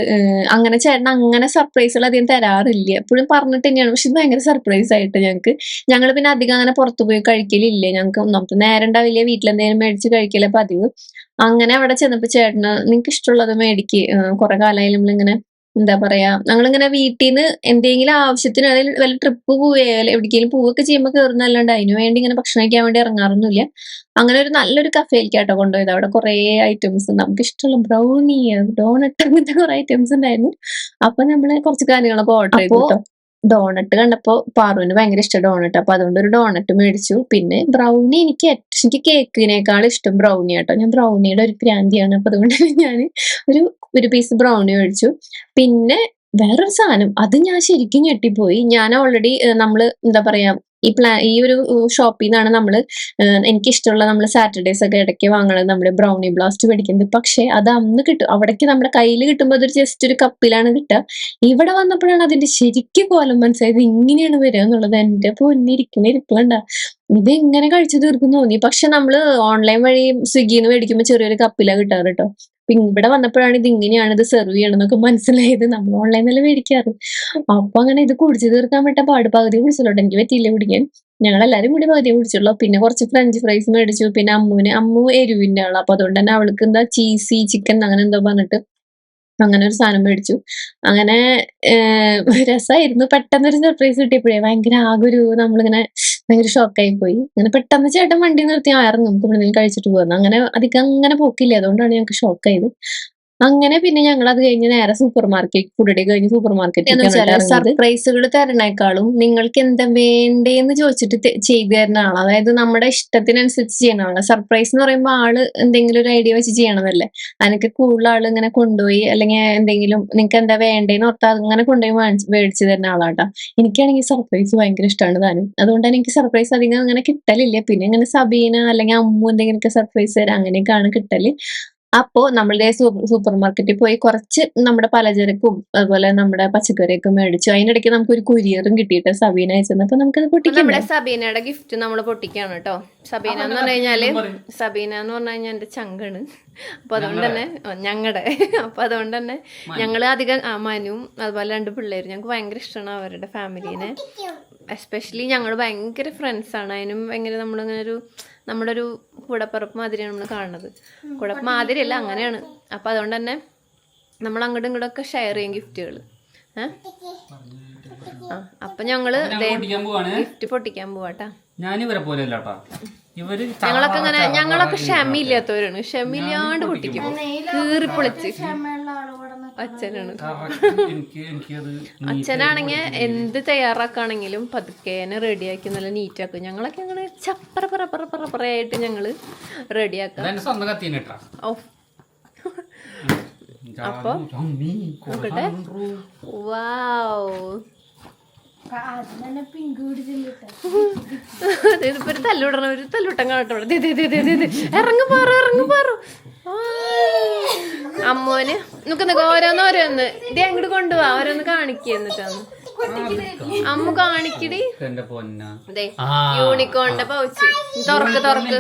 അങ്ങനെ ചേട്ടൻ അങ്ങനെ സർപ്രൈസുകൾ അധികം തരാറില്ല. എപ്പോഴും പറഞ്ഞിട്ട് തന്നെയാണ്. പക്ഷെ ഭയങ്കര സർപ്രൈസ് ആയിട്ട് ഞങ്ങൾക്ക് ഞങ്ങൾ പിന്നെ അധികം അങ്ങനെ പുറത്തു പോയി കഴിക്കലില്ല? ഞങ്ങൾക്ക് ഒന്നാമത്തെ നേരം ഉണ്ടാവില്ല? വീട്ടിലെന്തെങ്കിലും മേടിച്ച് കഴിക്കല പതിവ്. അങ്ങനെ അവിടെ ചെന്നപ്പോ ചേട്ടന് നിങ്ങൾക്ക് ഇഷ്ടമുള്ളത് മേടിക്ക്. കുറെ കാലമായാലും നമ്മളിങ്ങനെ എന്താ പറയാ ഞങ്ങളിങ്ങനെ വീട്ടിൽ നിന്ന് എന്തെങ്കിലും ആവശ്യത്തിന് അതായത് വല്ല ട്രിപ്പ് പോവുകയോ അല്ലെ എവിടേക്കെങ്കിലും പോവുകയൊക്കെ ചെയ്യുമ്പോൾ കയറുന്നല്ലാണ്ട് അതിന് വേണ്ടി ഇങ്ങനെ ഭക്ഷണം കഴിക്കാൻ വേണ്ടി ഇറങ്ങാറൊന്നുമില്ല അങ്ങനെ ഒരു നല്ലൊരു കഫേയിലേക്കാട്ടോ കൊണ്ടുപോയത്. അവിടെ കുറെ ഐറ്റംസ് നമുക്ക് ഇഷ്ടമുള്ള ബ്രൗണി ഡോണറ്റ് അങ്ങനത്തെ കുറെ ഐറ്റംസ് ഉണ്ടായിരുന്നു. അപ്പൊ നമ്മൾ കുറച്ച് കാര്യങ്ങളൊക്കെ ഓർഡർ ചെയ്തു കേട്ടോ ഡോണട്ട് കണ്ടപ്പോൾ പാറുവിന് ഭയങ്കര ഇഷ്ടം ഡോണട്ട് അപ്പൊ അതുകൊണ്ട് ഒരു ഡോണട്ട് മേടിച്ചു. പിന്നെ ബ്രൗണി എനിക്ക് എനിക്ക് കേക്കിനേക്കാൾ ഇഷ്ടം ബ്രൗണി ആട്ടോ. ഞാൻ ബ്രൗണിയുടെ ഒരു പ്രാന്തിയാണ് അപ്പൊ അതുകൊണ്ട് ഞാൻ ഒരു ഒരു പീസ് ബ്രൗണി മേടിച്ചു. പിന്നെ വേറൊരു സാധനം. അത് ഞാൻ ശരിക്കും ഞെട്ടിപ്പോയി. ഞാൻ ഓൾറെഡി നമ്മൾ എന്താ പറയാ ഈ പ്ലാ ഈ ഒരു ഷോപ്പിൽ നിന്നാണ് നമ്മൾ എനിക്കിഷ്ടമുള്ള നമ്മൾ സാറ്റർഡേസ് ഒക്കെ ഇടയ്ക്ക് വാങ്ങണത് നമ്മുടെ ബ്രൗണി ബ്ലാസ്റ്റ് മേടിക്കുന്നത്. പക്ഷേ അത് അന്ന് കിട്ടും. അവിടേക്ക് നമ്മുടെ കയ്യിൽ കിട്ടുമ്പോൾ അതൊരു ജസ്റ്റ് ഒരു കപ്പിലാണ് കിട്ടുക. ഇവിടെ വന്നപ്പോഴാണ് അതിന്റെ ശരിക്കും കോലം മനസ്സിലായത്. ഇങ്ങനെയാണ് വരിക എന്നുള്ളത്. എന്റെ പൊന്നിരിക്കുന്ന ഇരിപ്പുണ്ട. ഇത് എങ്ങനെ കഴിച്ചു തീർക്കും തോന്നി. പക്ഷെ നമ്മൾ ഓൺലൈൻ വഴി സ്വിഗ്ഗിന്ന് മേടിക്കുമ്പോൾ ചെറിയൊരു കപ്പിലാണ് കിട്ടാറ് കേട്ടോ അപ്പൊ ഇവിടെ വന്നപ്പോഴാണ് ഇത് ഇങ്ങനെയാണ് ഇത് സെർവ് ചെയ്യണമെന്നൊക്കെ മനസ്സിലായത്. നമ്മൾ ഓൺലൈനിൽ മേടിക്കാറ്. അപ്പൊ അങ്ങനെ ഇത് കുടിച്ചു തീർക്കാൻ പറ്റ പാട്. പകുതി കുടിച്ചല്ലോട്ടോ എനിക്ക് പറ്റിയില്ല കുടിക്കാൻ. ഞങ്ങൾ എല്ലാരും കൂടി പകുതി കുടിച്ചുള്ളൂ പിന്നെ കുറച്ച് ഫ്രഞ്ച് ഫ്രൈസ് മേടിച്ചു. പിന്നെ അമ്മുവിന് അമ്മു എരിവിന്റെ ആളാ. അപ്പൊ അതുകൊണ്ട് തന്നെ അവൾക്ക് എന്താ ചീസി ചിക്കൻ അങ്ങനെ എന്തോ പറഞ്ഞിട്ട് അങ്ങനെ ഒരു സാധനം മേടിച്ചു. അങ്ങനെ രസമായിരുന്നു പെട്ടെന്നൊരു സർപ്രൈസ് കിട്ടിയപ്പോഴേ ഭയങ്കര ആകെ നമ്മളിങ്ങനെ ഭയങ്കര ഷോക്കായി പോയി. അങ്ങനെ പെട്ടെന്ന് ചേട്ടൻ വണ്ടി നിർത്തി ആ ഇറങ്ങും. നമുക്ക് ഇവിടെ കഴിച്ചിട്ട് പോകുന്നു അങ്ങനെ അധികം അങ്ങനെ പോക്കില്ല. അതുകൊണ്ടാണ് ഞങ്ങൾക്ക് ഷോക്കായത് അങ്ങനെ പിന്നെ ഞങ്ങൾ അത് കഴിഞ്ഞ് നേരെ സൂപ്പർ മാർക്കറ്റ് ഫുഡ് ഡേ കഴിഞ്ഞ് സൂപ്പർ മാർക്കറ്റ് സർപ്രൈസുകൾ തരണേക്കാളും നിങ്ങൾക്ക് എന്താ വേണ്ടേന്ന് ചോദിച്ചിട്ട് ചെയ്തു തരുന്ന ആളാണ് അതായത് നമ്മുടെ ഇഷ്ടത്തിനനുസരിച്ച് ചെയ്യണ ആളാണ് സർപ്രൈസ് എന്ന് പറയുമ്പോൾ ആൾ എന്തെങ്കിലും ഒരു ഐഡിയ വെച്ച് ചെയ്യണതല്ലേ? അതിനൊക്കെ കൂടുതൽ ആൾ ഇങ്ങനെ കൊണ്ടുപോയി അല്ലെങ്കിൽ എന്തെങ്കിലും നിങ്ങൾക്ക് എന്താ വേണ്ടേന്ന് ഓർത്താ അങ്ങനെ കൊണ്ടുപോയി മേടിച്ചു തരുന്ന ആളാട്ടാ. എനിക്കാണെങ്കിൽ സർപ്രൈസ് ഭയങ്കര ഇഷ്ടമാണ് താനും. അതുകൊണ്ട് തന്നെ എനിക്ക് സർപ്രൈസ് അധികം അങ്ങനെ കിട്ടലില്ല. പിന്നെ ഇങ്ങനെ സബീന അല്ലെങ്കിൽ അമ്മു എന്തെങ്കിലുമൊക്കെ സർപ്രൈസ് തരാം അങ്ങനെയൊക്കെയാണ് കിട്ടൽ. അപ്പോ നമ്മളുടെ സൂപ്പർ മാർക്കറ്റിൽ പോയി കുറച്ച് നമ്മുടെ പലചരക്കും അതുപോലെ നമ്മുടെ പച്ചക്കറിയൊക്കെ മേടിച്ചു. അതിനിടയ്ക്ക് നമുക്ക് ഒരു കുരിയറും കിട്ടിയിട്ട് സബീന അയച്ചത് അപ്പൊ നമുക്കത് പൊട്ടിക്കാം നമ്മുടെ സബീനയുടെ ഗിഫ്റ്റ് നമ്മൾ പൊട്ടിക്കാണ് കേട്ടോ. സബീന എന്ന് പറഞ്ഞു കഴിഞ്ഞാൽ സബീന എന്ന് പറഞ്ഞു കഴിഞ്ഞാൽ എന്റെ ചങ്കാണ്. അപ്പൊ അതുകൊണ്ട് തന്നെ ഞങ്ങളുടെ അപ്പൊ അതുകൊണ്ട് തന്നെ ഞങ്ങൾ അധികം ആ, മനുവും അതുപോലെ രണ്ട് പിള്ളേര്. ഞങ്ങൾക്ക് ഭയങ്കര ഇഷ്ടമാണ് അവരുടെ ഫാമിലീനെ. എസ്പെഷ്യലി ഞങ്ങൾ ഭയങ്കര ഫ്രണ്ട്സ് ആണ്. അതിനും ഭയങ്കര നമ്മളിങ്ങനെ ഒരു നമ്മുടെ ഒരു കൂടപ്പറപ്പ് മാതിരിയാണ് നമ്മൾ കാണുന്നത്. കൂടപ്പ് മാതിരിയല്ല അങ്ങനെയാണ്. അപ്പൊ അതുകൊണ്ട് തന്നെ നമ്മൾ അങ്ങോട്ടും ഇങ്ങോട്ടും ഒക്കെ ഷെയർ ചെയ്യും ഗിഫ്റ്റുകൾ ഏ? ആ അപ്പൊ ഞങ്ങൾ പോവാണ്. ഗിഫ്റ്റ് പൊട്ടിക്കാൻ പോവാട്ടാ. ഞാൻ ഇവരെ പോലെ അല്ല കേട്ടാ ഇവർ ഞങ്ങളൊക്കെ ഇങ്ങനെ ഞങ്ങളൊക്കെ ക്ഷമയില്ലാത്തവരാണ് ക്ഷമയില്ലാണ്ട് പൊട്ടിക്കും. കീറിപ്പൊളിച്ച്. അച്ഛനാണ്. അച്ഛനാണെങ്കിൽ എന്ത് തയ്യാറാക്കാണെങ്കിലും പതുക്കേനെ റെഡിയാക്കി നല്ല നീറ്റാക്കും. ഞങ്ങളൊക്കെ അങ്ങനെ ചപ്പറ പറ പറ പറ പറയായിട്ട് ഞങ്ങൾ റെഡിയാക്കാം. ഓ അപ്പൊ? നോക്കട്ടെ വാവ്. ഇതിപ്പോ ഒരു തല്ലുവിടണം ഒരു തല്ലുവിട്ടം കാണട്ടെ. ഇറങ്ങി പാറു ഇറങ്ങി പാറു. അമ്മോന് നിക്കുന്ന നിക്ക് ഓരോന്ന് ഓരോന്ന്. ഇത് അങ്ങോട്ട് കൊണ്ടുപോവാ ഓരോന്ന് കാണിക്കുക എന്നിട്ടാന്ന് അമ്മ കാണിക്കടി. യൂണിക്കോണിന്റെ പൗച്ച് തുറക്ക് തുറക്ക്.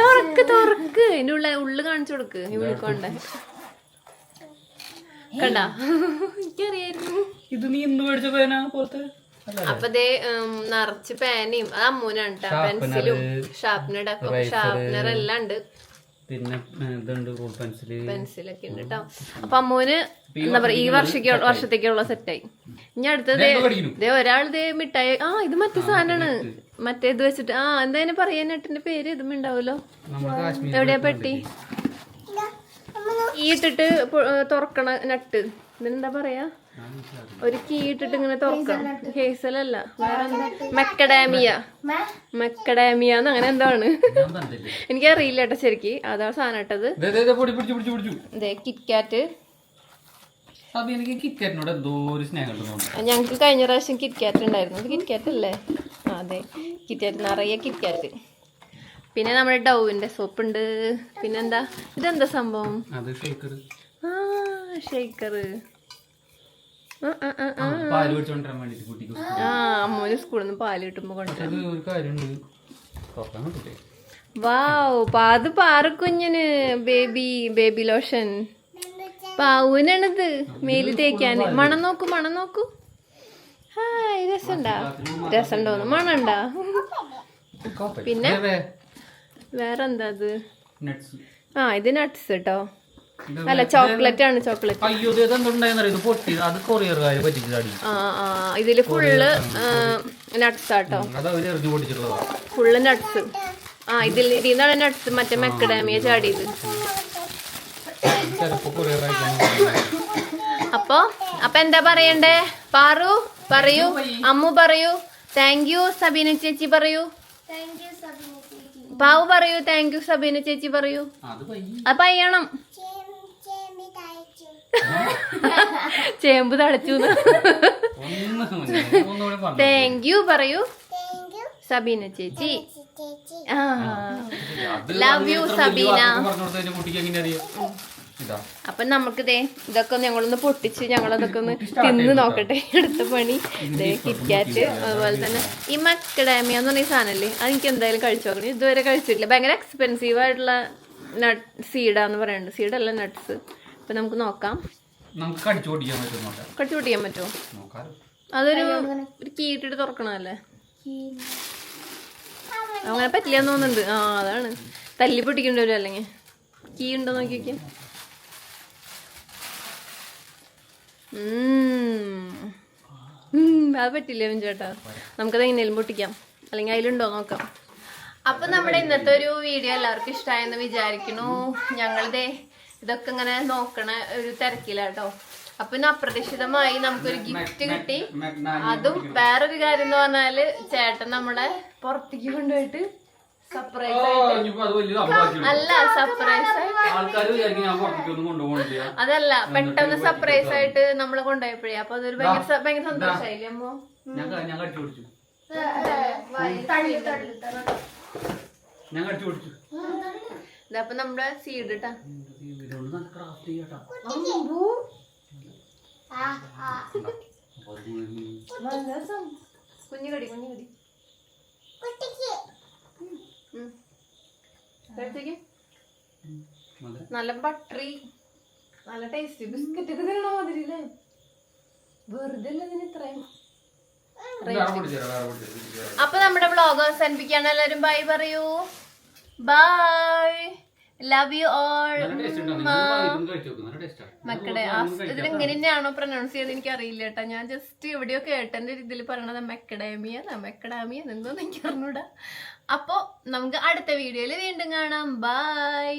തുറക്ക് തുറക്ക്. ഇതിന്റെ ഉള്ള ഉള്ളു കാണിച്ചു കൊടുക്ക് യൂണിക്കോണിന്റെ കണ്ട? എനിക്കറിയായിരുന്നു. ഇത് നീ ഇന്ന് മേടിച്ച പേന പോലത്തെ അല്ല അപ്പൊ ദേ നിറച്ച് പേനയും. അത് അമ്മൂനാണ് കേട്ടോ പെൻസിലും. ഷാർപ്നർ ഷാർപ്നർ എല്ലാം ഉണ്ട്. പിന്നെ ഏ, ഇതുണ്ട് റൂൾ പെൻസിൽ പെൻസിലൊക്കെ ഉണ്ട് കേട്ടോ അപ്പൊ അമ്മൂന് എന്താ പറയാ ഈ വർഷക്ക് വർഷത്തേക്കുള്ള സെറ്റായി ഇനി അടുത്തത് ദേ- ദേ ഒരാൾ ദേ മിഠായി ആ ഇത് മറ്റേ സാധനമാണ് മറ്റേ ഇത് വെച്ചിട്ട് ആ എന്തായാലും പറയാൻ നെട്ടിന്റെ പേര് ഇതും ഉണ്ടാവുമല്ലോ. നമ്മുടെ കാശ്മീർ എവിടെയാ പെട്ടി? ഇട്ടിട്ട് ഏ, തുറക്കണ നട്ട്. ഇതെന്താ പറയാ? ഒരു കീ ഇട്ടിട്ട് ഇങ്ങനെ തുറക്കണം ഹേസലല്ല. വേറെ മെക്കഡാമിയ. മെക്കഡാമിയ അങ്ങനെ എന്താണ് എനിക്ക് അറിയില്ല എനിക്കറിയില്ല കേട്ടോ ശരിക്ക്. അതാണ് സാധനം ഇട്ടത്. ഇതേ കിറ്റ്കാറ്റ് ഞങ്ങൾക്ക് കഴിഞ്ഞ പ്രാവശ്യം കിറ്റ്കാറ്റ് ഉണ്ടായിരുന്നു. കിറ്റ്കാറ്റ് അല്ലേ? അതെ. കിറ്റ്കാറ്റ് നിറയെ കിറ്റ്കാറ്റ് പിന്നെ നമ്മുടെ ഡൗവിന്റെ സോപ്പ് ഉണ്ട് പിന്നെന്താ? ഇതെന്താ സംഭവം? ആ ഷേക്കർ ആ അമ്മൂന് സ്കൂളിൽ നിന്ന് പാൽ കിട്ടുമ്പോ കൊണ്ട് ഒരു കാര്യമുണ്ട്. വാവ് പാത് പാറക്കുഞ്ഞിന് ബേബി ബേബി ലോഷൻ പാവൂനാണിത്. മേൽ തേക്കാന്. മണം നോക്കൂ മണം നോക്കൂ. ഹായ് രസണ്ടാ രസണ്ടോന്ന് ഉണ്ടാ പിന്നെ? വേറെന്താ അത് നട്സ് ആ ഇത് നട്ട്സ് കേട്ടോ അല്ല ചോക്ലേറ്റ് ആണ് ചോക്ലേറ്റ് അയ്യോ ഇത് എന്തുണ്ടായെന്നറിയോ ഇത് പൊട്ടി. അത് കൊറിയറുകാര് പറ്റിച്ചതാടി ആ ആ ഇതിൽ ഫുള്ള് നട്ട്സ് ആട്ടോ. ഫുള്ള് നട്ട്സ് ആ ഇതിൽ ഇതിന്നാണ് നട്ട്സ് മറ്റേ മെക്കഡാമിയ ചാടിയത്. അപ്പൊ അപ്പൊ എന്താ പറയണ്ടേ? പാറു പറയൂ. അമ്മു പറയൂ. താങ്ക് യു സബീന ചേച്ചി പറയൂ. പാവു പറയൂ താങ്ക് യു സബീന ചേച്ചി പറയൂ. അത് പയ്യണം അപ്പൊ അയ്യണം ചേമ്പ് തളച്ചു ഒന്ന് ഒന്നുകൂടി പറഞ്ഞു താങ്ക് യു പറയൂ. സബീന ചേച്ചി. ആ. യു സബീന. അപ്പൊ നമുക്ക് ദേ ഇതൊക്കെ ഞങ്ങളൊന്ന് പൊട്ടിച്ച് ഞങ്ങളതൊക്കെ ഒന്ന് തിന്ന് നോക്കട്ടെ. എടുത്ത പണി. ദേ കിറ്റ്കാറ്റ് അതുപോലെ തന്നെ ഈ മക്കഡാമിയ എന്ന് പറഞ്ഞ സാധനല്ലേ? അത് എനിക്ക് എന്തായാലും കഴിച്ചു നോക്കണം. ഇതുവരെ കഴിച്ചിട്ടില്ല. ഭയങ്കര എക്സ്പെൻസീവ് ആയിട്ടുള്ള നട്ട് സീഡാന്ന് പറയുന്നുണ്ട് സീഡല്ല നട്ട്സ് അപ്പൊ നമുക്ക് നോക്കാം. നമുക്ക് കടിച്ചു പൊട്ടിക്കാൻ പറ്റുമോ അതൊരു ഒരു കീ ഇട്ടിട്ട് തുറക്കണല്ലേ അങ്ങനെ പറ്റില്ലെന്ന് തോന്നുന്നുണ്ട്. ആ അതാണ്. തല്ലി പൊട്ടിക്കേണ്ടി വരും അല്ലെങ്കിൽ. കീ ഉണ്ടോ നോക്കി അത് പറ്റില്ല ചേട്ടാ നമുക്കത് എങ്ങനെയും പൊട്ടിക്കാം. അല്ലെങ്കിൽ അതിലുണ്ടോ നോക്കാം. അപ്പൊ നമ്മുടെ ഇന്നത്തെ ഒരു വീഡിയോ എല്ലാവർക്കും ഇഷ്ടമായെന്ന് വിചാരിക്കുന്നു. ഞങ്ങളിതേ ഇതൊക്കെ ഇങ്ങനെ നോക്കണ ഒരു തിരക്കിലാട്ടോ. അപ്പൊ ഇന്ന് അപ്രതീക്ഷിതമായി നമുക്കൊരു ഗിഫ്റ്റ് കിട്ടി. അതും വേറൊരു കാര്യം എന്ന് പറഞ്ഞാൽ ചേട്ടൻ നമ്മളെ പുറത്തേക്ക് കൊണ്ടുപോയിട്ട് സർപ്രൈസ് ആയിട്ട്. അത് വലിയ അല്ല സർപ്രൈസ് ആയിട്ട്. ആൾക്കാർ വിചാരിക്കും ഞാൻ പുറത്തേക്കൊന്നും കൊണ്ടുപോകണില്ല. അതല്ല പെട്ടെന്ന് സർപ്രൈസ് ആയിട്ട് നമ്മളെ കൊണ്ടുപോയപ്പോഴേ. അപ്പൊ അതൊരു ഭയങ്കര സ- ഭയങ്കര സന്തോഷമായില്ലേ അമ്മോ? ഞാൻ ക- ഞാൻ കടിച്ചു പിടിച്ചു ഞാൻ കടിച്ചു പിടിച്ചു ഇതപ്പൊ നമ്മുടെ സീഡ് ഇട്ടാ. ഇതുകൊണ്ട് നല്ല ക്രാഫ്റ്റ് ചെയ്യാട്ടാ കുഞ്ഞു കടി കുഞ്ഞു കടി. ഉം. നല്ല ബട്ടറി നല്ല ടേസ്റ്റ് ബിസ്ക്കറ്റ് ഒക്കെ തരണ മാതിരി വെറുതെ ഇതിന് ഇത്രയും? അപ്പൊ നമ്മുടെ വ്ളോഗ് അവസാനിപ്പിക്കാണ് എല്ലാരും ബൈ പറയൂ. ബൈ ലവ് യു ഓൾ മക്കളെ ഇതിൽ എങ്ങനെ തന്നെയാണോ പ്രൊനൗൺസ് ചെയ്യുന്നത് എനിക്ക് അറിയില്ല കേട്ടോ. ഞാൻ ജസ്റ്റ് എവിടെയോ ഒരു ഇതിൽ പറയണത് മെക്കഡാമിയ മെക്കഡാമിയ എന്തോന്ന് എനിക്ക് അറിഞ്ഞൂടാ അപ്പോ നമുക്ക് അടുത്ത വീഡിയോയിൽ വീണ്ടും കാണാം. ബൈ